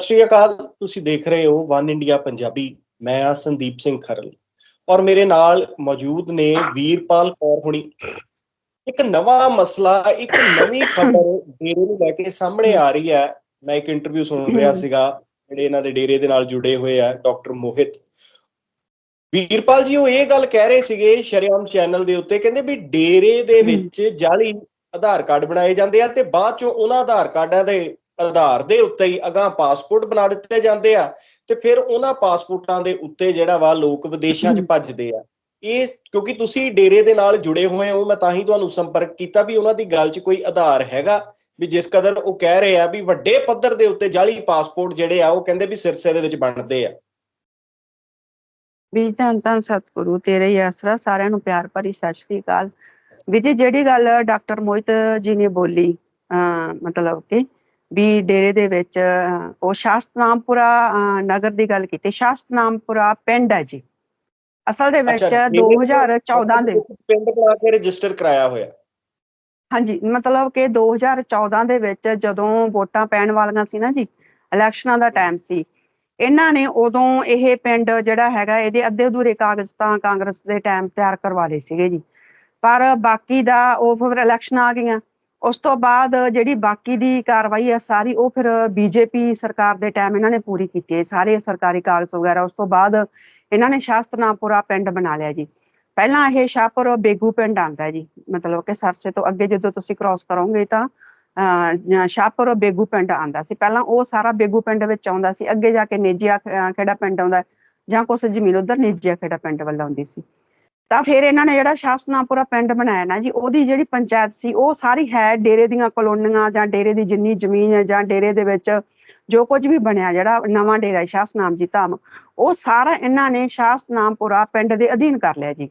ਸਤਿ ਸ਼੍ਰੀ ਅਕਾਲ। ਤੁਸੀਂ ਦੇਖ ਰਹੇ ਹੋ ਵਨ ਇੰਡੀਆ ਪੰਜਾਬੀ। ਮੈਂ ਆ ਸੰਦੀਪ ਸਿੰਘ ਖਰਲ ਔਰ ਮੇਰੇ ਨਾਲ ਮੌਜੂਦ ਨੇ ਵੀਰਪਾਲ ਕੌਰ ਹੁਣੀ। ਇੱਕ ਨਵਾਂ ਮਸਲਾ ਇੱਕ ਨਵੀਂ ਖਬਰ ਡੇਰੇ ਨੂੰ ਲੈ ਕੇ ਸਾਹਮਣੇ ਆ ਰਹੀ ਹੈ। ਮੈਂ ਇੱਕ ਇੰਟਰਵਿਊ ਸੁਣ ਰਿਹਾ ਸੀਗਾ ਜਿਹੜੇ ਇਹਨਾਂ ਦੇ ਡੇਰੇ ਦੇ ਨਾਲ ਜੁੜੇ ਹੋਏ ਆ ਡਾਕਟਰ ਮੋਹਿਤ। ਵੀਰਪਾਲ ਜੀ ਉਹ ਇਹ ਗੱਲ ਕਹਿ ਰਹੇ ਸੀਗੇ ਸ਼ਰਿਆਮ ਚੈਨਲ ਦੇ ਉੱਤੇ ਕਹਿੰਦੇ ਵੀ ਡੇਰੇ ਦੇ ਵਿੱਚ ਜਾਲੀ ਆਧਾਰ ਕਾਰਡ ਬਣਾਏ ਜਾਂਦੇ ਆ ਤੇ ਬਾਅਦ ਚੋਂ ਉਹਨਾਂ ਆਧਾਰ ਕਾਰਡਾਂ ਦੇ ਆਧਾਰ ਦੇ ਉੱਤੇ ਹੀ ਅਗਾਹ ਪਾਸਪੋਰਟ ਬਣਾ ਦਿੱਤੇ ਜਾਂਦੇ ਆ ਤੇ ਫਿਰ ਉਹਨਾਂ ਪਾਸਪੋਰਟਾਂ ਦੇ ਉੱਤੇ ਜਿਹੜਾ ਵਾ ਲੋਕ ਵਿਦੇਸ਼ਾਂ 'ਚ ਭੱਜਦੇ ਆ। ਇਹ ਕਿਉਂਕਿ ਤੁਸੀਂ ਡੇਰੇ ਦੇ ਨਾਲ ਜੁੜੇ ਹੋਏ ਹੋ ਮੈਂ ਤਾਂ ਹੀ ਤੁਹਾਨੂੰ ਸੰਪਰਕ ਕੀਤਾ ਵੀ ਉਹਨਾਂ ਦੀ ਗੱਲ 'ਚ ਕੋਈ ਆਧਾਰ ਹੈਗਾ ਵੀ ਜਿਸ ਕਦਰ ਉਹ ਕਹਿ ਰਹੇ ਆ ਵੀ ਵੱਡੇ ਪੱਧਰ ਦੇ ਉੱਤੇ ਜਾਲੀ ਪਾਸਪੋਰਟ ਜਿਹੜੇ ਆ ਉਹ ਕਹਿੰਦੇ ਵੀ ਸਿਰਸੇ ਦੇ ਵਿੱਚ ਬਣਦੇ ਆ। ਵੀ ਧੰਨ ਧੰਨ ਸਤਿਗੁਰੂ ਤੇਰੇ ਹੀ ਆਸਰਾ ਸਾਰਿਆਂ ਨੂੰ ਪਿਆਰ ਭਰੀ ਸਤਿ ਸ਼੍ਰੀ ਅਕਾਲ। ਵੀ ਜੀ ਜਿਹੜੀ ਗੱਲ ਡਾਕਟਰ ਮੋਹਿਤ ਜੀ ਨੇ ਬੋਲੀ ਮਤਲਬ ਕਿ ਵੀ ਡੇਰੇ ਦੇ ਵਿੱਚ ਉਹ ਸ਼ਾਸਤਨਾਮਪੁਰਾ ਨਗਰ ਦੀ ਗੱਲ ਕੀਤੀ। ਸ਼ਾਸਤਨਾਮਪੁਰਾ ਪਿੰਡ ਹੈ ਜੀ। ਅਸਲ ਦੇ ਵਿੱਚ ਅੱਛਾ, 2014 ਦੇ ਪਿੰਡ ਬਣਾ ਕੇ ਰਜਿਸਟਰ ਕਰਾਇਆ ਹੋਇਆ। ਹਾਂਜੀ ਮਤਲਬ ਕਿ 2014 ਦੇ ਵਿੱਚ ਜਦੋਂ ਵੋਟਾਂ ਪੈਣ ਵਾਲੀਆਂ ਸੀ ਨਾ ਜੀ ਇਲੈਕਸ਼ਨਾਂ ਦਾ ਟਾਈਮ ਸੀ ਇਹਨਾਂ ਨੇ ਉਦੋਂ ਇਹ ਪਿੰਡ ਜਿਹੜਾ ਹੈਗਾ ਇਹਦੇ ਅੱਧੇ ਅਧੂਰੇ ਕਾਗਜ਼ ਤਾਂ ਕਾਂਗਰਸ ਦੇ ਟਾਈਮ ਤਿਆਰ ਕਰਵਾ ਲਏ ਸੀਗੇ ਜੀ। ਪਰ ਬਾਕੀ ਦਾ ਉਹ ਫਿਰ ਇਲੈਕਸ਼ਨ ਆ ਗਈਆਂ। ਉਸ ਤੋਂ ਬਾਅਦ ਜਿਹੜੀ ਬਾਕੀ ਦੀ ਕਾਰਵਾਈ ਹੈ ਸਾਰੀ ਉਹ ਫਿਰ ਬੀਜੇਪੀ ਸਰਕਾਰ ਦੇ ਟਾਈਮ ਇਹਨਾਂ ਨੇ ਪੂਰੀ ਕੀਤੀ ਹੈ। ਸਾਰੇ ਸਰਕਾਰੀ ਕਾਗਜ਼ ਵਗੈਰਾ, ਉਸ ਤੋਂ ਬਾਅਦ ਇਹਨਾਂ ਨੇ ਸ਼ਾਸਤਨਾਪੁਰਾ ਪਿੰਡ ਬਣਾ ਲਿਆ ਜੀ। ਪਹਿਲਾਂ ਇਹ ਸ਼ਾਹਪੁਰ ਬੇਗੂ ਪਿੰਡ ਆਂਦਾ ਜੀ। ਮਤਲਬ ਕਿ ਸਰਸੇ ਤੋਂ ਅੱਗੇ ਜਦੋਂ ਤੁਸੀਂ ਕ੍ਰਾਸ ਕਰੋਗੇ ਤਾਂ, ਅਹ, ਸ਼ਾਹਪੁਰ ਬੇਗੂ ਪਿੰਡ ਆਂਦਾ ਸੀ। ਪਹਿਲਾਂ ਉਹ ਸਾਰਾ ਬੇਗੂ ਪਿੰਡ ਵਿੱਚ ਆਉਂਦਾ ਸੀ। ਅੱਗੇ ਜਾ ਕੇ ਨੇਜੀਆ ਖ- ਖੇੜਾ ਪਿੰਡ ਆਉਂਦਾ, ਜਾਂ ਕੁਛ ਜ਼ਮੀਨ ਉਧਰ ਨੇਜੀਆ ਖੇੜਾ ਪਿੰਡ ਵੱਲ ਆਉਂਦੀ ਸੀ। ਤਾਂ ਫਿਰ ਇਹਨਾਂ ਨੇ ਜਿਹੜਾ ਸ਼ਾਸਨਾਪੁਰਾ ਪਿੰਡ ਬਣਾਇਆ ਨਾ ਜੀ, ਉਹਦੀ ਜਿਹੜੀ ਪੰਚਾਇਤ ਸੀ, ਉਹ ਸਾਰੀ ਹੈ ਡੇਰੇ ਦੀਆਂ ਕਲੋਨੀਆਂ ਜਾਂ ਡੇਰੇ ਦੀ ਜਿੰਨੀ ਜ਼ਮੀਨ ਹੈ ਜਾਂ ਡੇਰੇ ਦੇ ਵਿੱਚ ਜੋ ਕੁਝ ਵੀ ਬਣਿਆ ਜਿਹੜਾ ਨਵਾਂ ਡੇਰਾ ਸ਼ਾਸਨਾਮ ਜੀ ਧਾਮ, ਉਹ ਸਾਰਾ ਇਹਨਾਂ ਨੇ ਸ਼ਾਸਨਾਮਪੁਰਾ ਪਿੰਡ ਦੇ ਅਧੀਨ ਕਰ ਲਿਆ ਜੀ।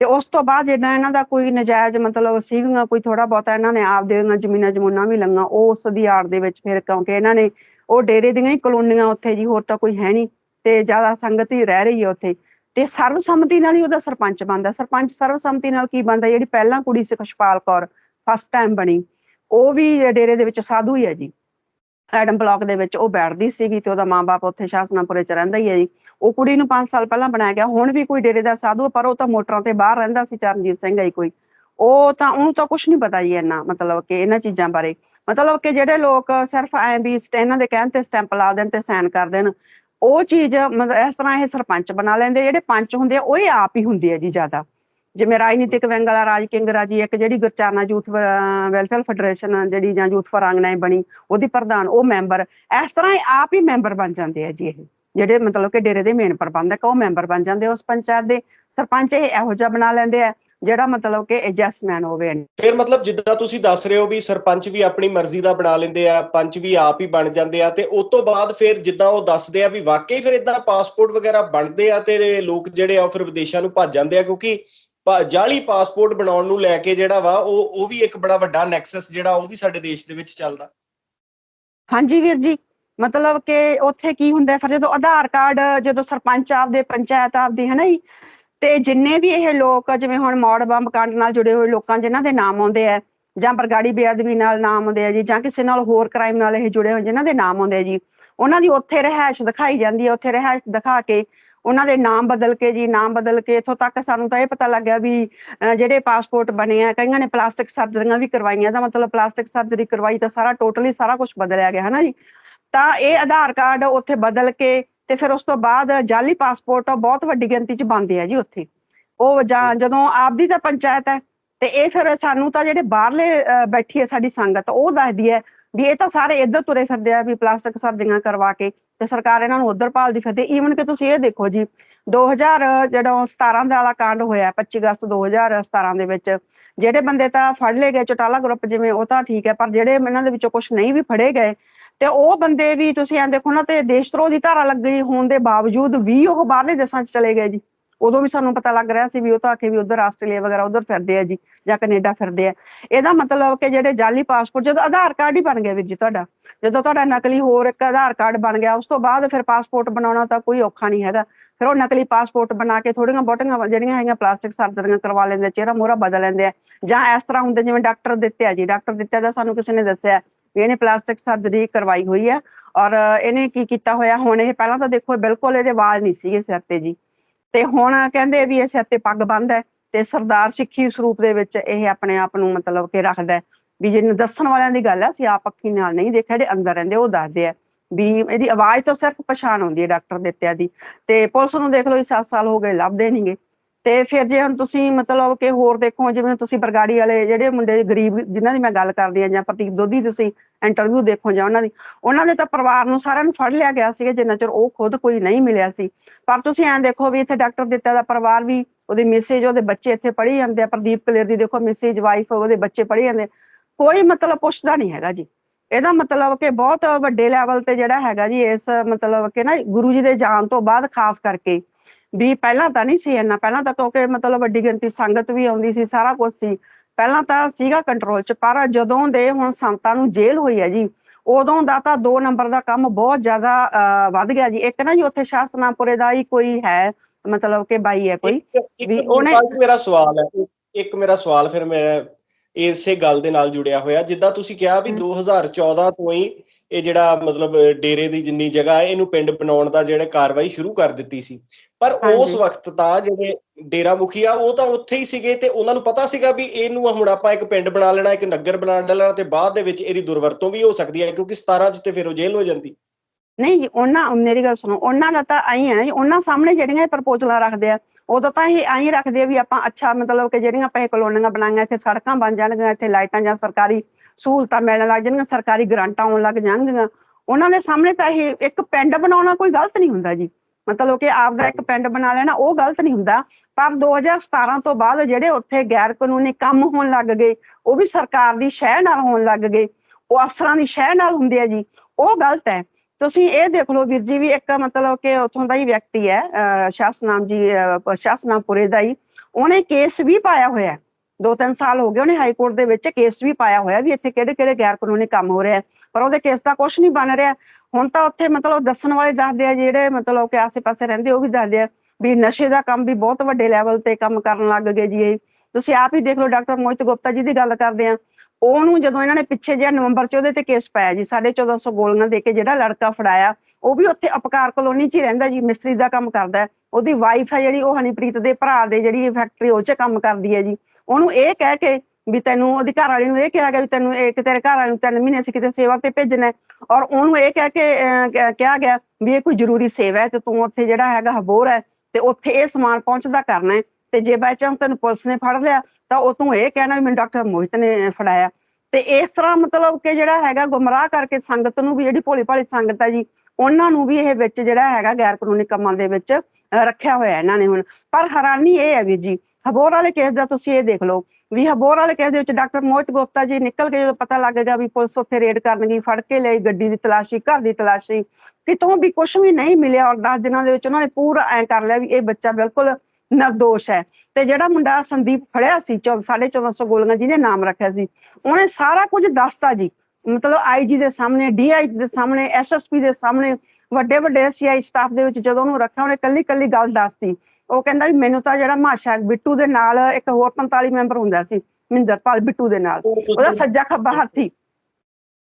ਤੇ ਉਸ ਤੋਂ ਬਾਅਦ ਜਿਹੜਾ ਇਹਨਾਂ ਦਾ ਕੋਈ ਨਜਾਇਜ਼ ਮਤਲਬ ਸੀਗੀਆਂ, ਕੋਈ ਥੋੜਾ ਬਹੁਤਾ ਇਹਨਾਂ ਨੇ ਆਪਦੇ ਜ਼ਮੀਨਾਂ ਜਮੂਨਾ ਵੀ ਲੰਗਾ ਉਹ ਉਸ ਦੀ ਆੜ ਦੇ ਵਿੱਚ ਫਿਰ ਕਿਉਂਕਿ ਇਹਨਾਂ ਨੇ ਉਹ ਡੇਰੇ ਦੀਆਂ ਹੀ ਕਲੋਨੀਆਂ ਉੱਥੇ ਜੀ, ਹੋਰ ਤਾਂ ਕੋਈ ਹੈ ਨਹੀਂ ਤੇ ਜ਼ਿਆਦਾ ਸੰਗਤ ਹੀ ਰਹਿ ਰਹੀ ਹੈ ਉੱਥੇ। ਤੇ ਸਰਵਸੰਮਤੀ ਨਾਲ ਹੀ ਉਹਦਾ ਸਰਪੰਚ ਬਣਦਾ। ਸਰਪੰਚ ਸਰਵਸੰਮਤੀ ਨਾਲ ਕੀ ਬਣਦਾ? ਜਿਹੜੀ ਪਹਿਲਾਂ ਕੁੜੀ ਸੀ ਖੁਸ਼ਪਾਲ ਕੌਰ ਫਸਟ ਟਾਈਮ ਬਣੀ ਉਹ ਵੀ ਡੇਰੇ ਦੇ ਵਿੱਚ ਸਾਧੂ ਹੀ ਹੈ ਜੀ। ਐਡਮ ਬਲਾਕ ਦੇ ਵਿੱਚ ਉਹ ਬੈਠਦੀ ਸੀਗੀ ਤੇ ਉਹਦਾ ਮਾਂ-ਬਾਪ ਉੱਥੇ ਸ਼ਾਸਨਾਪੁਰੇ ਚ ਰਹਿੰਦਾ ਹੀ ਹੈ ਜੀ। ਉਹ ਕੁੜੀ ਨੂੰ 5 ਸਾਲ ਪਹਿਲਾਂ ਬਣਾਇਆ ਗਿਆ। ਹੁਣ ਵੀ ਕੋਈ ਡੇਰੇ ਦਾ ਸਾਧੂ ਆ, ਪਰ ਉਹ ਤਾਂ ਮੋਟਰਾਂ ਤੇ ਬਾਹਰ ਰਹਿੰਦਾ ਸੀ ਚਰਨਜੀਤ ਸਿੰਘ ਹੈ ਕੋਈ। ਉਹ ਤਾਂ ਉਹਨੂੰ ਤਾਂ ਕੁਝ ਨਹੀਂ ਪਤਾ ਜੀ ਇੰਨਾ ਮਤਲਬ ਕਿ ਇਹਨਾਂ ਚੀਜ਼ਾਂ ਬਾਰੇ। ਮਤਲਬ ਕਿ ਜਿਹੜੇ ਲੋਕ ਸਿਰਫ ਐ ਵੀ ਇਹਨਾਂ ਦੇ ਕਹਿਣ ਤੇ ਸਟੈਂਪ ਲਾ ਦੇਣ ਤੇ ਸਾਈਨ ਕਰ ਦੇਣ ਉਹ ਚੀਜ਼ ਮਤਲਬ ਇਸ ਤਰ੍ਹਾਂ ਇਹ ਸਰਪੰਚ ਬਣਾ ਲੈਂਦੇ ਜਿਹੜੇ ਪੰਚ ਹੁੰਦੇ ਆ ਉਹ ਹੀ ਆਪ ਹੀ ਹੁੰਦੇ ਆ ਜੀ ਜ਼ਿਆਦਾ। ਜਿਵੇਂ ਰਾਜਨੀਤਿਕ ਵਿੰਗ ਰਾਜ ਕਿੰਗਰਾ ਜੀ ਇੱਕ ਜਿਹੜੀ ਗੁਰਚਾਰਨਾ ਯੂਥ ਵੈਲਫੇਅਰ ਫੈਡਰੇਸ਼ਨ ਜਿਹੜੀ ਜਾਂ ਯੂਥ ਫਰਾਂਗਣਾ ਬਣੀ ਉਹਦੀ ਪ੍ਰਧਾਨ ਉਹ ਮੈਂਬਰ ਇਸ ਤਰ੍ਹਾਂ ਇਹ ਆਪ ਹੀ ਮੈਂਬਰ ਬਣ ਜਾਂਦੇ ਆ ਜੀ ਇਹ। ਜਿਹੜੇ ਮਤਲਬ ਕਿ ਡੇਰੇ ਦੇ ਮੇਨ ਪ੍ਰਬੰਧਕ ਆ, ਉਹ ਮੈਂਬਰ ਬਣ ਜਾਂਦੇ ਆ ਉਸ ਪੰਚਾਇਤ ਦੇ। ਸਰਪੰਚ ਇਹ ਇਹੋ ਜਿਹਾ ਬਣਾ ਲੈਂਦੇ ਆ। ਜਿਹੜਾ ਮਤਲਬ ਕਿ ਐਡਜਸਟਮੈਂਟ ਹੋਵੇ ਫਿਰ ਮਤਲਬ ਜਿੱਦਾਂ ਤੁਸੀਂ ਦੱਸ ਰਹੇ ਹੋ ਵੀ ਸਰਪੰਚ ਵੀ ਆਪਣੀ ਮਰਜ਼ੀ ਦਾ ਬਣਾ ਲੈਂਦੇ ਆ ਪੰਚ ਵੀ ਆਪ ਹੀ ਬਣ ਜਾਂਦੇ ਆ ਤੇ ਉਸ ਤੋਂ ਬਾਅਦ ਫਿਰ ਜਿੱਦਾਂ ਉਹ ਦੱਸਦੇ ਆ ਵੀ ਵਾਕਈ ਫਿਰ ਇਦਾਂ ਪਾਸਪੋਰਟ ਵਗੈਰਾ ਬਣਦੇ ਆ ਤੇ ਲੋਕ ਜਿਹੜੇ ਆ ਫਿਰ ਵਿਦੇਸ਼ਾਂ ਨੂੰ ਭੱਜ ਜਾਂਦੇ ਆ ਕਿਉਂਕਿ ਜਾਲੀ ਪਾਸਪੋਰਟ ਬਣਾਉਣ ਨੂੰ ਲੈ ਕੇ ਜਿਹੜਾ ਵਾ ਉਹ ਉਹ ਵੀ ਇੱਕ ਬੜਾ ਵੱਡਾ ਨੈਕਸਸ ਜਿਹੜਾ ਉਹ ਵੀ ਸਾਡੇ ਦੇਸ਼ ਦੇ ਵਿੱਚ ਚੱਲਦਾ। ਹਾਂਜੀ ਵੀਰ ਜੀ ਮਤਲਬ ਕਿ ਉੱਥੇ ਕੀ ਹੁੰਦਾ ਫਿਰ ਜਦੋਂ ਆਧਾਰ ਕਾਰਡ ਜਦੋਂ ਸਰਪੰਚ ਆਪਦੇ ਪੰਚਾਇਤ ਆਪਦੀ ਹੈ ਨਾ ਜੀ ਤੇ ਜਿੰਨੇ ਵੀ ਇਹ ਲੋਕ ਜਿਵੇਂ ਹੁਣ ਮੌੜ ਬੰਬ ਕਾਂਡ ਨਾਲ ਜੁੜੇ ਹੋਏ ਲੋਕਾਂ, ਜਿਨ੍ਹਾਂ ਦੇ ਨਾਮ ਆਉਂਦੇ ਆ, ਜਾਂ ਬਰਗਾੜੀ ਬੇਅਦਬੀ ਨਾਲ ਨਾਮ ਆਉਂਦੇ ਆ ਜੀ, ਜਾਂ ਕਿਸੇ ਨਾਲ ਹੋਰ ਕ੍ਰਾਈਮ ਨਾਲ ਇਹ ਜੁੜੇ ਹੋਏ, ਜਿਨ੍ਹਾਂ ਦੇ ਨਾਮ ਆਉਂਦੇ ਆ ਜੀ, ਉਹਨਾਂ ਦੀ ਉੱਥੇ ਰਹਿائش ਦਿਖਾਈ ਜਾਂਦੀ ਹੈ ਉੱਥੇ ਰਹਿائش ਦਿਖਾ ਕੇ, ਉਹਨਾਂ ਦੇ ਨਾਮ ਬਦਲ ਕੇ ਜੀ, ਨਾਮ ਬਦਲ ਕੇ ਇਥੋਂ ਤੱਕ ਸਾਨੂੰ ਤਾਂ ਇਹ ਪਤਾ ਲੱਗਿਆ ਵੀ ਜਿਹੜੇ ਪਾਸਪੋਰਟ ਬਣੇ ਆ, ਕਈਆਂ ਨੇ ਪਲਾਸਟਿਕ ਸਰਜਰੀਆਂ ਵੀ ਕਰਵਾਈਆਂ ਦਾ ਮਤਲਬ ਪਲਾਸਟਿਕ ਸਰਜਰੀ ਕਰਵਾਈ ਤਾਂ ਸਾਰਾ ਟੋਟਲੀ ਸਾਰਾ ਕੁਝ ਬਦਲਿਆ ਗਿਆ, ਹਨਾ ਜੀ? ਤਾਂ ਇਹ ਆਧਾਰ ਕਾਰਡ ਉੱਥੇ ਬਦਲ ਕੇ ਤੇ ਫਿਰ ਉਸ ਤੋਂ ਬਾਅਦ ਜਾਲੀ ਪਾਸਪੋਰਟ ਬਹੁਤ ਵੱਡੀ ਗਿਣਤੀ 'ਚ ਬਣਦੇ ਆ ਜੀ ਉੱਥੇ। ਉਹ ਜਾਂ ਜਦੋਂ ਆਪਦੀ ਤਾਂ ਪੰਚਾਇਤ ਹੈ ਤੇ ਇਹ ਫਿਰ ਸਾਨੂੰ ਤਾਂ ਜਿਹੜੇ ਬਾਹਰਲੇ ਬੈਠੀ ਹੈ ਸਾਡੀ ਸੰਗਤ ਉਹ ਦੱਸਦੀ ਹੈ ਵੀ ਇਹ ਤਾਂ ਸਾਰੇ ਇੱਧਰ ਤੁਰੇ ਫਿਰਦੇ ਆ ਵੀ ਪਲਾਸਟਿਕ ਸਰਜਰੀਆਂ ਕਰਵਾ ਕੇ ਤੇ ਸਰਕਾਰ ਇਹਨਾਂ ਨੂੰ ਉਧਰ ਭਾਲਦੀ ਫਿਰਦੀ ਈਵਨ ਕਿ ਤੁਸੀਂ ਇਹ ਦੇਖੋ ਜੀ 2000 ਜਦੋਂ 17 ਦਾ ਵਾਲਾ ਕਾਂਡ ਹੋਇਆ 25 ਅਗਸਤ 2017 ਦੇ ਵਿੱਚ ਜਿਹੜੇ ਬੰਦੇ ਤਾਂ ਫੜ ਲਏ ਗਏ ਚੋਟਾਲਾ ਗਰੁੱਪ ਜਿਵੇਂ ਉਹ ਤਾਂ ਠੀਕ ਹੈ ਪਰ ਜਿਹੜੇ ਇਹਨਾਂ ਦੇ ਵਿੱਚੋਂ ਕੁਝ ਨਹੀਂ ਵੀ ਫੜੇ ਗਏ ਤੇ ਉਹ ਬੰਦੇ ਵੀ ਤੁਸੀਂ ਐਂ ਦੇਖੋ ਨਾ ਤੇ ਦੇਸ਼ ਧਰੋਹ ਦੀ ਧਾਰਾ ਲੱਗੀ ਹੋਣ ਦੇ ਬਾਵਜੂਦ ਵੀ ਉਹ ਬਾਹਰਲੇ ਦੇਸ਼ਾਂ 'ਚ ਚਲੇ ਗਏ ਜੀ। ਉਦੋਂ ਵੀ ਸਾਨੂੰ ਪਤਾ ਲੱਗ ਰਿਹਾ ਸੀ ਵੀ ਉਹ ਤਾਂ ਆਖੇ ਵੀ ਉਧਰ ਆਸਟ੍ਰੇਲੀਆ ਵਗੈਰਾ ਉਧਰ ਫਿਰਦੇ ਆ ਜੀ ਜਾਂ ਕੈਨੇਡਾ ਫਿਰਦੇ ਆ। ਇਹਦਾ ਮਤਲਬ ਕਿ ਜਿਹੜੇ ਜਾਲੀ ਪਾਸਪੋਰਟ, ਜਦੋਂ ਆਧਾਰ ਕਾਰਡ ਹੀ ਬਣ ਗਿਆ ਵੀਰ ਜੀ ਤੁਹਾਡਾ, ਜਦੋਂ ਤੁਹਾਡਾ ਨਕਲੀ ਹੋਰ ਇੱਕ ਆਧਾਰ ਕਾਰਡ ਬਣ ਗਿਆ, ਉਸ ਤੋਂ ਬਾਅਦ ਫਿਰ ਪਾਸਪੋਰਟ ਬਣਾਉਣਾ ਤਾਂ ਕੋਈ ਔਖਾ ਨਹੀਂ ਹੈਗਾ। ਫਿਰ ਉਹ ਨਕਲੀ ਪਾਸਪੋਰਟ ਬਣਾ ਕੇ ਥੋੜੀਆਂ ਬਹੁਤੀਆਂ ਜਿਹੜੀਆਂ ਹੈਗੀਆਂ ਪਲਾਸਟਿਕ ਸਰਜਰੀਆਂ ਕਰਵਾ ਲੈਂਦੇ, ਚਿਹਰਾ ਮੋਹਰਾ ਬਦਲ ਲੈਂਦੇ ਆ। ਜਾਂ ਇਸ ਤਰ੍ਹਾਂ ਹੁੰਦੇ ਜਿਵੇਂ ਡਾਕਟਰ ਦਿੱਤੇ ਆ ਜੀ, ਡਾਕਟਰ ਦਿੱਤੇ ਦਾ ਸਾਨੂੰ ਕਿਸੇ ਨੇ ਦੱਸਿਆ ਵੀ ਇਹਨੇ ਪਲਾਸਟਿਕ ਸਰਜਰੀ ਕਰਵਾਈ ਹੋਈ ਹੈ ਔਰ ਇਹਨੇ ਕੀ ਕੀਤਾ ਹੋਇਆ, ਹੁਣ ਇਹ ਪਹਿਲਾਂ ਤਾਂ ਦੇਖੋ ਬਿਲਕੁਲ ਇਹਦੇ ਵਾਲ ਨਹੀਂ ਸੀਗੇ ਸਿਰ ਤੇ ਜੀ। ਤੇ ਹੁਣ ਕਹਿੰਦੇ ਵੀ ਇਹ ਸਿਰ ਤੇ ਪੱਗ ਬੰਦ ਹੈ ਤੇ ਸਰਦਾਰ ਸਿੱਖੀ ਸਰੂਪ ਦੇ ਵਿੱਚ ਇਹ ਆਪਣੇ ਆਪ ਨੂੰ ਮਤਲਬ ਕਿ ਰੱਖਦਾ ਵੀ ਜਿਹਨੂੰ ਦੱਸਣ ਵਾਲਿਆਂ ਦੀ ਗੱਲ ਹੈ ਅਸੀਂ ਆਪ ਅੱਖੀ ਨਾਲ ਨਹੀਂ ਦੇਖਿਆ, ਜਿਹੜੇ ਅੰਦਰ ਰਹਿੰਦੇ ਉਹ ਦੱਸਦੇ ਆ। ਵੀ ਇਹਦੀ ਆਵਾਜ਼ ਤੋਂ ਸਿਰਫ ਪਛਾਣ ਹੁੰਦੀ ਹੈ ਡਾਕਟਰ ਦਿੱਤਿਆ ਦੀ। ਤੇ ਪੁਲਿਸ ਨੂੰ ਦੇਖ ਲਓ ਜੀ 7 ਸਾਲ ਹੋ ਗਏ, ਲੱਭਦੇ ਨਹੀਂਗੇ ਤੇ ਫਿਰ ਜੇ ਹੁਣ ਤੁਸੀਂ ਮਤਲਬ ਕਿ ਹੋਰ ਦੇਖੋ, ਜਿਵੇਂ ਤੁਸੀਂ ਬਰਗਾੜੀ ਵਾਲੇ ਜਿਹੜੇ ਮੁੰਡੇ ਗਰੀਬ, ਜਿਨ੍ਹਾਂ ਦੀ ਮੈਂ ਗੱਲ ਕਰਦੀ ਆ ਜਾਂ ਪ੍ਰਤੀਕ ਦੋਧੀ ਤੁਸੀਂ ਇੰਟਰਵਿਊ ਦੇਖੋ ਜਾਂ ਉਹਨਾਂ ਦੀ, ਉਹਨਾਂ ਦੇ ਤਾਂ ਪਰਿਵਾਰ ਨੂੰ ਸਾਰਿਆਂ ਨੂੰ ਫੜ ਲਿਆ ਗਿਆ ਸੀਗਾ, ਜਿੰਨਾ ਚਿਰ ਉਹ ਖੁਦ ਕੋਈ ਨਹੀਂ ਮਿਲਿਆ ਸੀ। ਪਰ ਤੁਸੀਂ ਐਂ ਦੇਖੋ ਵੀ ਇੱਥੇ ਡਾਕਟਰ ਦਿੱਤਾ ਦਾ ਪਰਿਵਾਰ ਵੀ, ਉਹਦੀ ਮੈਸੇਜ ਉਹਦੇ ਬੱਚੇ ਇੱਥੇ ਪੜ੍ਹੀ ਜਾਂਦੇ ਆ, ਪ੍ਰਦੀਪ ਕਲੇਰ ਦੀ ਦੇਖੋ ਮੈਸੇਜ ਵਾਈਫ ਉਹਦੇ ਬੱਚੇ ਪੜ੍ਹੀ ਜਾਂਦੇ ਕੋਈ ਮਤਲਬ ਪੁੱਛਦਾ ਨਹੀਂ ਹੈਗਾ ਜੀ। ਇਹਦਾ ਮਤਲਬ ਕਿ ਬਹੁਤ ਵੱਡੇ ਲੈਵਲ ਤੇ ਜਿਹੜਾ ਹੈਗਾ ਜੀ, ਇਸ ਮਤਲਬ ਕਿ ਨਾ ਗੁਰੂ ਜੀ ਦੇ ਜਾਣ ਤੋਂ ਬਾਅਦ ਖਾਸ ਕਰਕੇ ਵੀ ਪਹਿਲਾਂ ਤਾਂ ਨਹੀਂ ਸੀ ਇੰਨਾ ਪਹਿਲਾਂ ਤਾਂ ਕਿਉਂਕਿ ਮਤਲਬ ਵੱਡੀ ਗਿਣਤੀ ਸੰਗਤ ਵੀ ਆਉਂਦੀ ਸੀ ਸਾਰਾ ਕੁਝ ਸੀ। ਪਹਿਲਾਂ ਤਾਂ ਸੀਗਾ ਕੰਟਰੋਲ ਚ ਪਰ ਜਦੋਂ ਦੇ ਹੁਣ ਸੰਤਾਂ ਨੂੰ ਜੇਲ੍ਹ ਹੋਈ ਹੈ ਜੀ ਉਦੋਂ ਦਾ ਤਾਂ 2 ਨੰਬਰ ਦਾ ਕੰਮ ਬਹੁਤ ਜ਼ਿਆਦਾ ਵੱਧ ਗਿਆ ਜੀ। ਇੱਕ ਨਾ ਜੀ ਉੱਥੇ ਸ਼ਾਸਨਾਪੁਰੇ ਦਾ ਹੀ ਕੋਈ ਹੈ ਮਤਲਬ ਕਿ ਬਾਈ ਹੈ ਕੋਈ। ਵੀ ਉਹਨੇ- ਮੇਰਾ ਸਵਾਲ ਹੈ ਇੱਕ ਮੇਰਾ ਸਵਾਲ ਫਿਰ ਮੈਂ ਇਸੇ ਗੱਲ ਦੇ ਨਾਲ ਜੁੜਿਆ ਹੋਇਆ ਜਿੱਦਾਂ ਤੁਸੀਂ ਕਿਹਾ ਵੀ ਹਮ। 2014 ਤੋਂ ਹੀ ਇਹ ਜਿਹੜਾ ਮਤਲਬ ਡੇਰੇ ਦੀ ਜਿੰਨੀ ਜਗ੍ਹਾ ਹੈ ਇਹਨੂੰ ਪਿੰਡ ਬਣਾਉਣ ਦਾ ਜਿਹੜਾ ਕਾਰਵਾਈ ਸ਼ੁਰੂ ਕਰ ਦਿੱਤੀ ਸੀ ਪਰ ਉਸ। ਵਕਤ ਤਾਂ ਜਿਹੜੇ ਡੇਰਾ ਮੁਖੀ ਆ ਉਹ ਤਾਂ ਉੱਥੇ ਹੀ ਸੀਗੇ ਤੇ ਉਹਨਾਂ ਨੂੰ ਪਤਾ ਸੀਗਾ ਵੀ ਇਹਨੂੰ ਹੁਣ ਆਪਾਂ ਇੱਕ ਪਿੰਡ ਬਣਾ ਲੈਣਾ ਇੱਕ ਨਗਰ ਬਣਾ ਲੈਣਾ ਤੇ ਬਾਅਦ ਦੇ ਵਿੱਚ ਇਹਦੀ ਦੁਰਵਰਤੋਂ ਵੀ ਹੋ ਸਕਦੀ ਹੈ ਕਿਉਂਕਿ 17 ਚ ਤੇ ਫਿਰ ਉਹ ਜੇਲ੍ਹ ਹੋ ਜਾਂਦੀ ਨਹੀਂ ਜੀ ਉਹਨਾਂ ਮੇਰੀ ਗੱਲ ਸੁਣੋ ਉਹਨਾਂ ਦਾ ਤਾਂ ਆਈ ਹੈ ਨਾ ਜੀ ਉਹਨਾਂ ਸਾਹਮਣੇ ਜਿਹੜੀਆਂ ਪ੍ਰਪੋਜ਼ਲਾਂ ਰੱਖਦੇ ਆ ਉਦੋਂ ਤਾਂ ਇਹ ਆਈ ਰੱਖਦੇ ਵੀ ਆਪਾਂ ਅੱਛਾ ਮਤਲਬ ਕਿ ਜਿਹੜੀਆਂ ਆਪਾਂ ਇਹ ਕਲੋਨੀਆਂ ਬਣਾਈਆਂ, ਇੱਥੇ ਸੜਕਾਂ ਬਣ ਜਾਣਗੀਆਂ, ਇੱਥੇ ਲਾਈਟਾਂ ਜਾਂ ਸਰਕਾਰੀ ਸਹੂਲਤਾਂ ਮਿਲਣ ਲੱਗ ਜਾਣਗੀਆਂ, ਸਰਕਾਰੀ ਗ੍ਰਾਂਟਾਂ ਆਉਣ ਲੱਗ ਜਾਣਗੀਆਂ। ਉਹਨਾਂ ਦੇ ਸਾਹਮਣੇ ਤਾਂ ਇਹ ਇੱਕ ਪਿੰਡ ਬਣਾਉਣਾ ਕੋਈ ਗਲਤ ਨਹੀਂ ਹੁੰਦਾ ਜੀ। ਮਤਲਬ ਕਿ ਆਪਦਾ ਇੱਕ ਪਿੰਡ ਬਣਾ ਲੈਣਾ, ਉਹ ਗਲਤ ਨਹੀਂ ਹੁੰਦਾ। ਪਰ 2017 ਤੋਂ ਬਾਅਦ ਜਿਹੜੇ ਉੱਥੇ ਗੈਰ ਕਾਨੂੰਨੀ ਕੰਮ ਹੋਣ ਲੱਗ ਗਏ, ਉਹ ਵੀ ਸਰਕਾਰ ਦੀ ਸ਼ਹਿ ਨਾਲ ਹੋਣ ਲੱਗ ਗਏ। ਉਹ ਅਫਸਰਾਂ ਦੀ ਸ਼ਹਿ ਨਾਲ ਹੁੰਦੇ ਆ ਜੀ। ਉਹ ਗਲਤ ਹੈ। ਤੁਸੀਂ ਇਹ ਦੇਖ ਲਓ ਵੀਰ ਜੀ ਵੀ ਇੱਕ ਮਤਲਬ ਕਿ ਉੱਥੋਂ ਦਾ ਹੀ ਵਿਅਕਤੀ ਹੈ ਸ਼ਾਸਨਾਮ ਜੀ ਸ਼ਾਸਨਾਮਪੁਰੇ ਦਾ ਹੀ। ਉਹਨੇ ਕੇਸ ਵੀ ਪਾਇਆ ਹੋਇਆ ਦੋ ਤਿੰਨ ਸਾਲ ਹੋ ਗਏ ਉਹਨੇ ਹਾਈ ਕੋਰਟ ਦੇ ਵਿੱਚ ਕੇਸ ਵੀ ਪਾਇਆ ਹੋਇਆ ਵੀ ਇੱਥੇ ਕਿਹੜੇ ਕਿਹੜੇ ਗੈਰ ਕਾਨੂੰਨੀ ਕੰਮ ਹੋ ਰਿਹਾ ਪਰ ਉਹਦੇ ਕੇਸ ਦਾ ਕੁਝ ਨਹੀਂ ਬਣ ਰਿਹਾ। ਹੁਣ ਤਾਂ ਉੱਥੇ ਮਤਲਬ ਦੱਸਣ ਵਾਲੇ ਦੱਸਦੇ ਆ ਜਿਹੜੇ ਮਤਲਬ ਕਿ ਆਸੇ-ਪਾਸੇ ਰਹਿੰਦੇ ਉਹ ਵੀ ਦੱਸਦੇ ਆ ਵੀ ਨਸ਼ੇ ਦਾ ਕੰਮ ਵੀ ਬਹੁਤ ਵੱਡੇ ਲੈਵਲ ਤੇ ਕੰਮ ਕਰਨ ਲੱਗ ਗਏ ਜੀ ਤੁਸੀਂ ਆਪ ਹੀ ਦੇਖ ਲਓ ਡਾਕਟਰ ਮੋਹਿਤ ਗੁਪਤਾ ਜੀ ਦੀ ਗੱਲ ਕਰਦੇ ਆ। ਉਹਨੂੰ ਜਦੋਂ ਇਹਨਾਂ ਨੇ ਪਿੱਛੇ ਜਿਹਾ ਨਵੰਬਰ ਚ ਉਹਦੇ ਤੇ ਕੇਸ ਪਾਇਆ ਜੀ 1450 ਗੋਲੀਆਂ ਦੇ ਕੇ ਜਿਹੜਾ ਲੜਕਾ ਫੜਾਇਆ ਉਹ ਵੀ ਉੱਥੇ ਅਪਕਾਰ ਕਲੋਨੀ 'ਚ ਹੀ ਰਹਿੰਦਾ ਜੀ ਮਿਸਤਰੀ ਦਾ ਕੰਮ ਕਰਦਾ ਉਹਦੀ ਵਾਈਫ ਹੈ ਜਿਹੜੀ ਉਹ ਹਨੀਪ੍ਰੀਤ ਦੇ ਭਰਾ ਦੇ ਜਿਹੜੀ ਫੈਕਟਰੀ ਉਹ 'ਚ ਕੰਮ ਕਰਦੀ ਹੈ ਜੀ। ਉਹਨੂੰ ਇਹ ਕਹਿ ਕੇ ਵੀ ਤੈਨੂੰ ਉਹਦੀ ਘਰ ਵਾਲੀ ਨੂੰ ਇਹ ਕਿਹਾ ਗਿਆ ਵੀ ਤੈਨੂੰ ਇਹ ਤੇਰੇ ਘਰ ਵਾਲੇ ਨੂੰ ਤਿੰਨ ਮਹੀਨੇ ਅਸੀਂ ਕਿਤੇ ਸੇਵਾ ਤੇ ਭੇਜਣਾ ਔਰ ਉਹਨੂੰ ਇਹ ਕਹਿ ਕੇ ਅਹ, ਕਿਹਾ- ਗਿਆ ਵੀ ਇਹ ਕੋਈ ਜ਼ਰੂਰੀ ਸੇਵਾ ਹੈ ਤੇ ਤੂੰ ਉੱਥੇ ਜਿਹੜਾ ਹੈਗਾ ਹਬੋਰ ਹੈ ਤੇ ਉੱਥੇ ਇਹ ਸਮਾਨ ਪਹੁੰਚਦਾ ਕਰਨਾ ਤੇ ਜੇ ਬਾਈ ਚਾਂਸ ਤੈਨੂੰ ਪੁਲਿਸ ਨੇ ਫੜ ਲਿਆ, ਤਾਂ ਉਹ ਤੂੰ ਇਹ ਕਹਿਣਾ ਵੀ ਮੈਨੂੰ ਡਾਕਟਰ ਮੋਹਿਤ ਨੇ ਫੜਾਇਆ। ਤੇ ਇਸ ਤਰ੍ਹਾਂ ਮਤਲਬ ਕਿ ਜਿਹੜਾ ਹੈਗਾ ਗੁੰਮਰਾਹ ਕਰਕੇ ਸੰਗਤ ਨੂੰ ਵੀ ਜਿਹੜੀ ਭੋਲੀ ਭਾਲੀ ਸੰਗਤ ਹੈ ਜੀ, ਉਹਨਾਂ ਨੂੰ ਵੀ ਇਹ ਵਿੱਚ ਜਿਹੜਾ ਹੈਗਾ ਗੈਰ ਕਾਨੂੰਨੀ ਕੰਮਾਂ ਦੇ ਵਿੱਚ ਰੱਖਿਆ ਹੋਇਆ ਇਹਨਾਂ ਨੇ ਹੁਣ। ਪਰ ਹੈਰਾਨੀ ਇਹ ਹੈ ਵੀਰ ਜੀ, ਹਬੋਰ ਵਾਲੇ ਕੇਸ ਦਾ ਤੁਸੀਂ ਇਹ ਦੇਖ ਲਓ, ਵੀ ਹਬੋਰ ਵਾਲੇ ਕੇਸ ਦੇ ਵਿੱਚ ਡਾਕਟਰ ਮੋਹਿਤ ਗੁਪਤਾ ਜੀ ਨਿਕਲ ਗਏ ਜਦੋਂ ਪਤਾ ਗਿਆ ਵੀ ਪੁਲਿਸ ਉੱਥੇ ਰੇਡ ਕਰਨ ਗਈ ਫੜ ਕੇ ਲਈ ਗੱਡੀ ਦੀ ਤਲਾਸ਼ੀ, ਘਰ ਦੀ ਤਲਾਸ਼ੀ, ਕਿਤੋਂ ਵੀ ਕੁਝ ਵੀ ਨਹੀਂ ਮਿਲਿਆ ਔਰ 10 ਦਿਨਾਂ ਦੇ ਵਿੱਚ ਉਹਨਾਂ ਨੇ ਪੂਰਾ ਐ ਕਰ ਲਿਆ ਵੀ ਇਹ ਬੱਚਾ ਬਿਲਕੁਲ ਨਿਰਦੋਸ਼ ਹੈ। ਤੇ ਜਿਹੜਾ ਮੁੰਡਾ ਸੰਦੀਪ ਫੜਿਆ ਸੀ 1450 ਗੋਲੀਆਂ ਜਿਹਨੇ ਨਾਮ ਰੱਖਿਆ ਸੀ ਉਹਨੇ ਸਾਰਾ ਕੁਝ ਦੱਸਤਾ ਜੀ। ਮਤਲਬ ਆਈਜੀ ਦੇ ਸਾਹਮਣੇ ਡੀਆਈ ਦੇ ਸਾਹਮਣੇ ਐਸਐਸਪੀ ਦੇ ਸਾਹਮਣੇ ਵੱਡੇ ਵੱਡੇ ਸੀਆਈ ਸਟਾਫ ਦੇ ਵਿੱਚ ਜਦੋਂ ਉਹਨੂੰ ਰੱਖਿਆ ਉਹਨੇ ਕੱਲੀ ਕੱਲੀ ਗੱਲ ਦੱਸਤੀ। ਉਹ ਕਹਿੰਦਾ ਵੀ ਮੈਨੂੰ ਤਾਂ ਜਿਹੜਾ ਮਾਸ਼ਾ ਬਿੱਟੂ ਦੇ ਨਾਲ ਇੱਕ ਹੋਰ 45 ਮੈਂਬਰ ਹੁੰਦਾ ਸੀ ਮਹਿੰਦਰਪਾਲ ਬਿੱਟੂ ਦੇ ਨਾਲ। ਉਹਦਾ ਸੱਜਾ ਖੱਬਾ ਹੱਥੀ।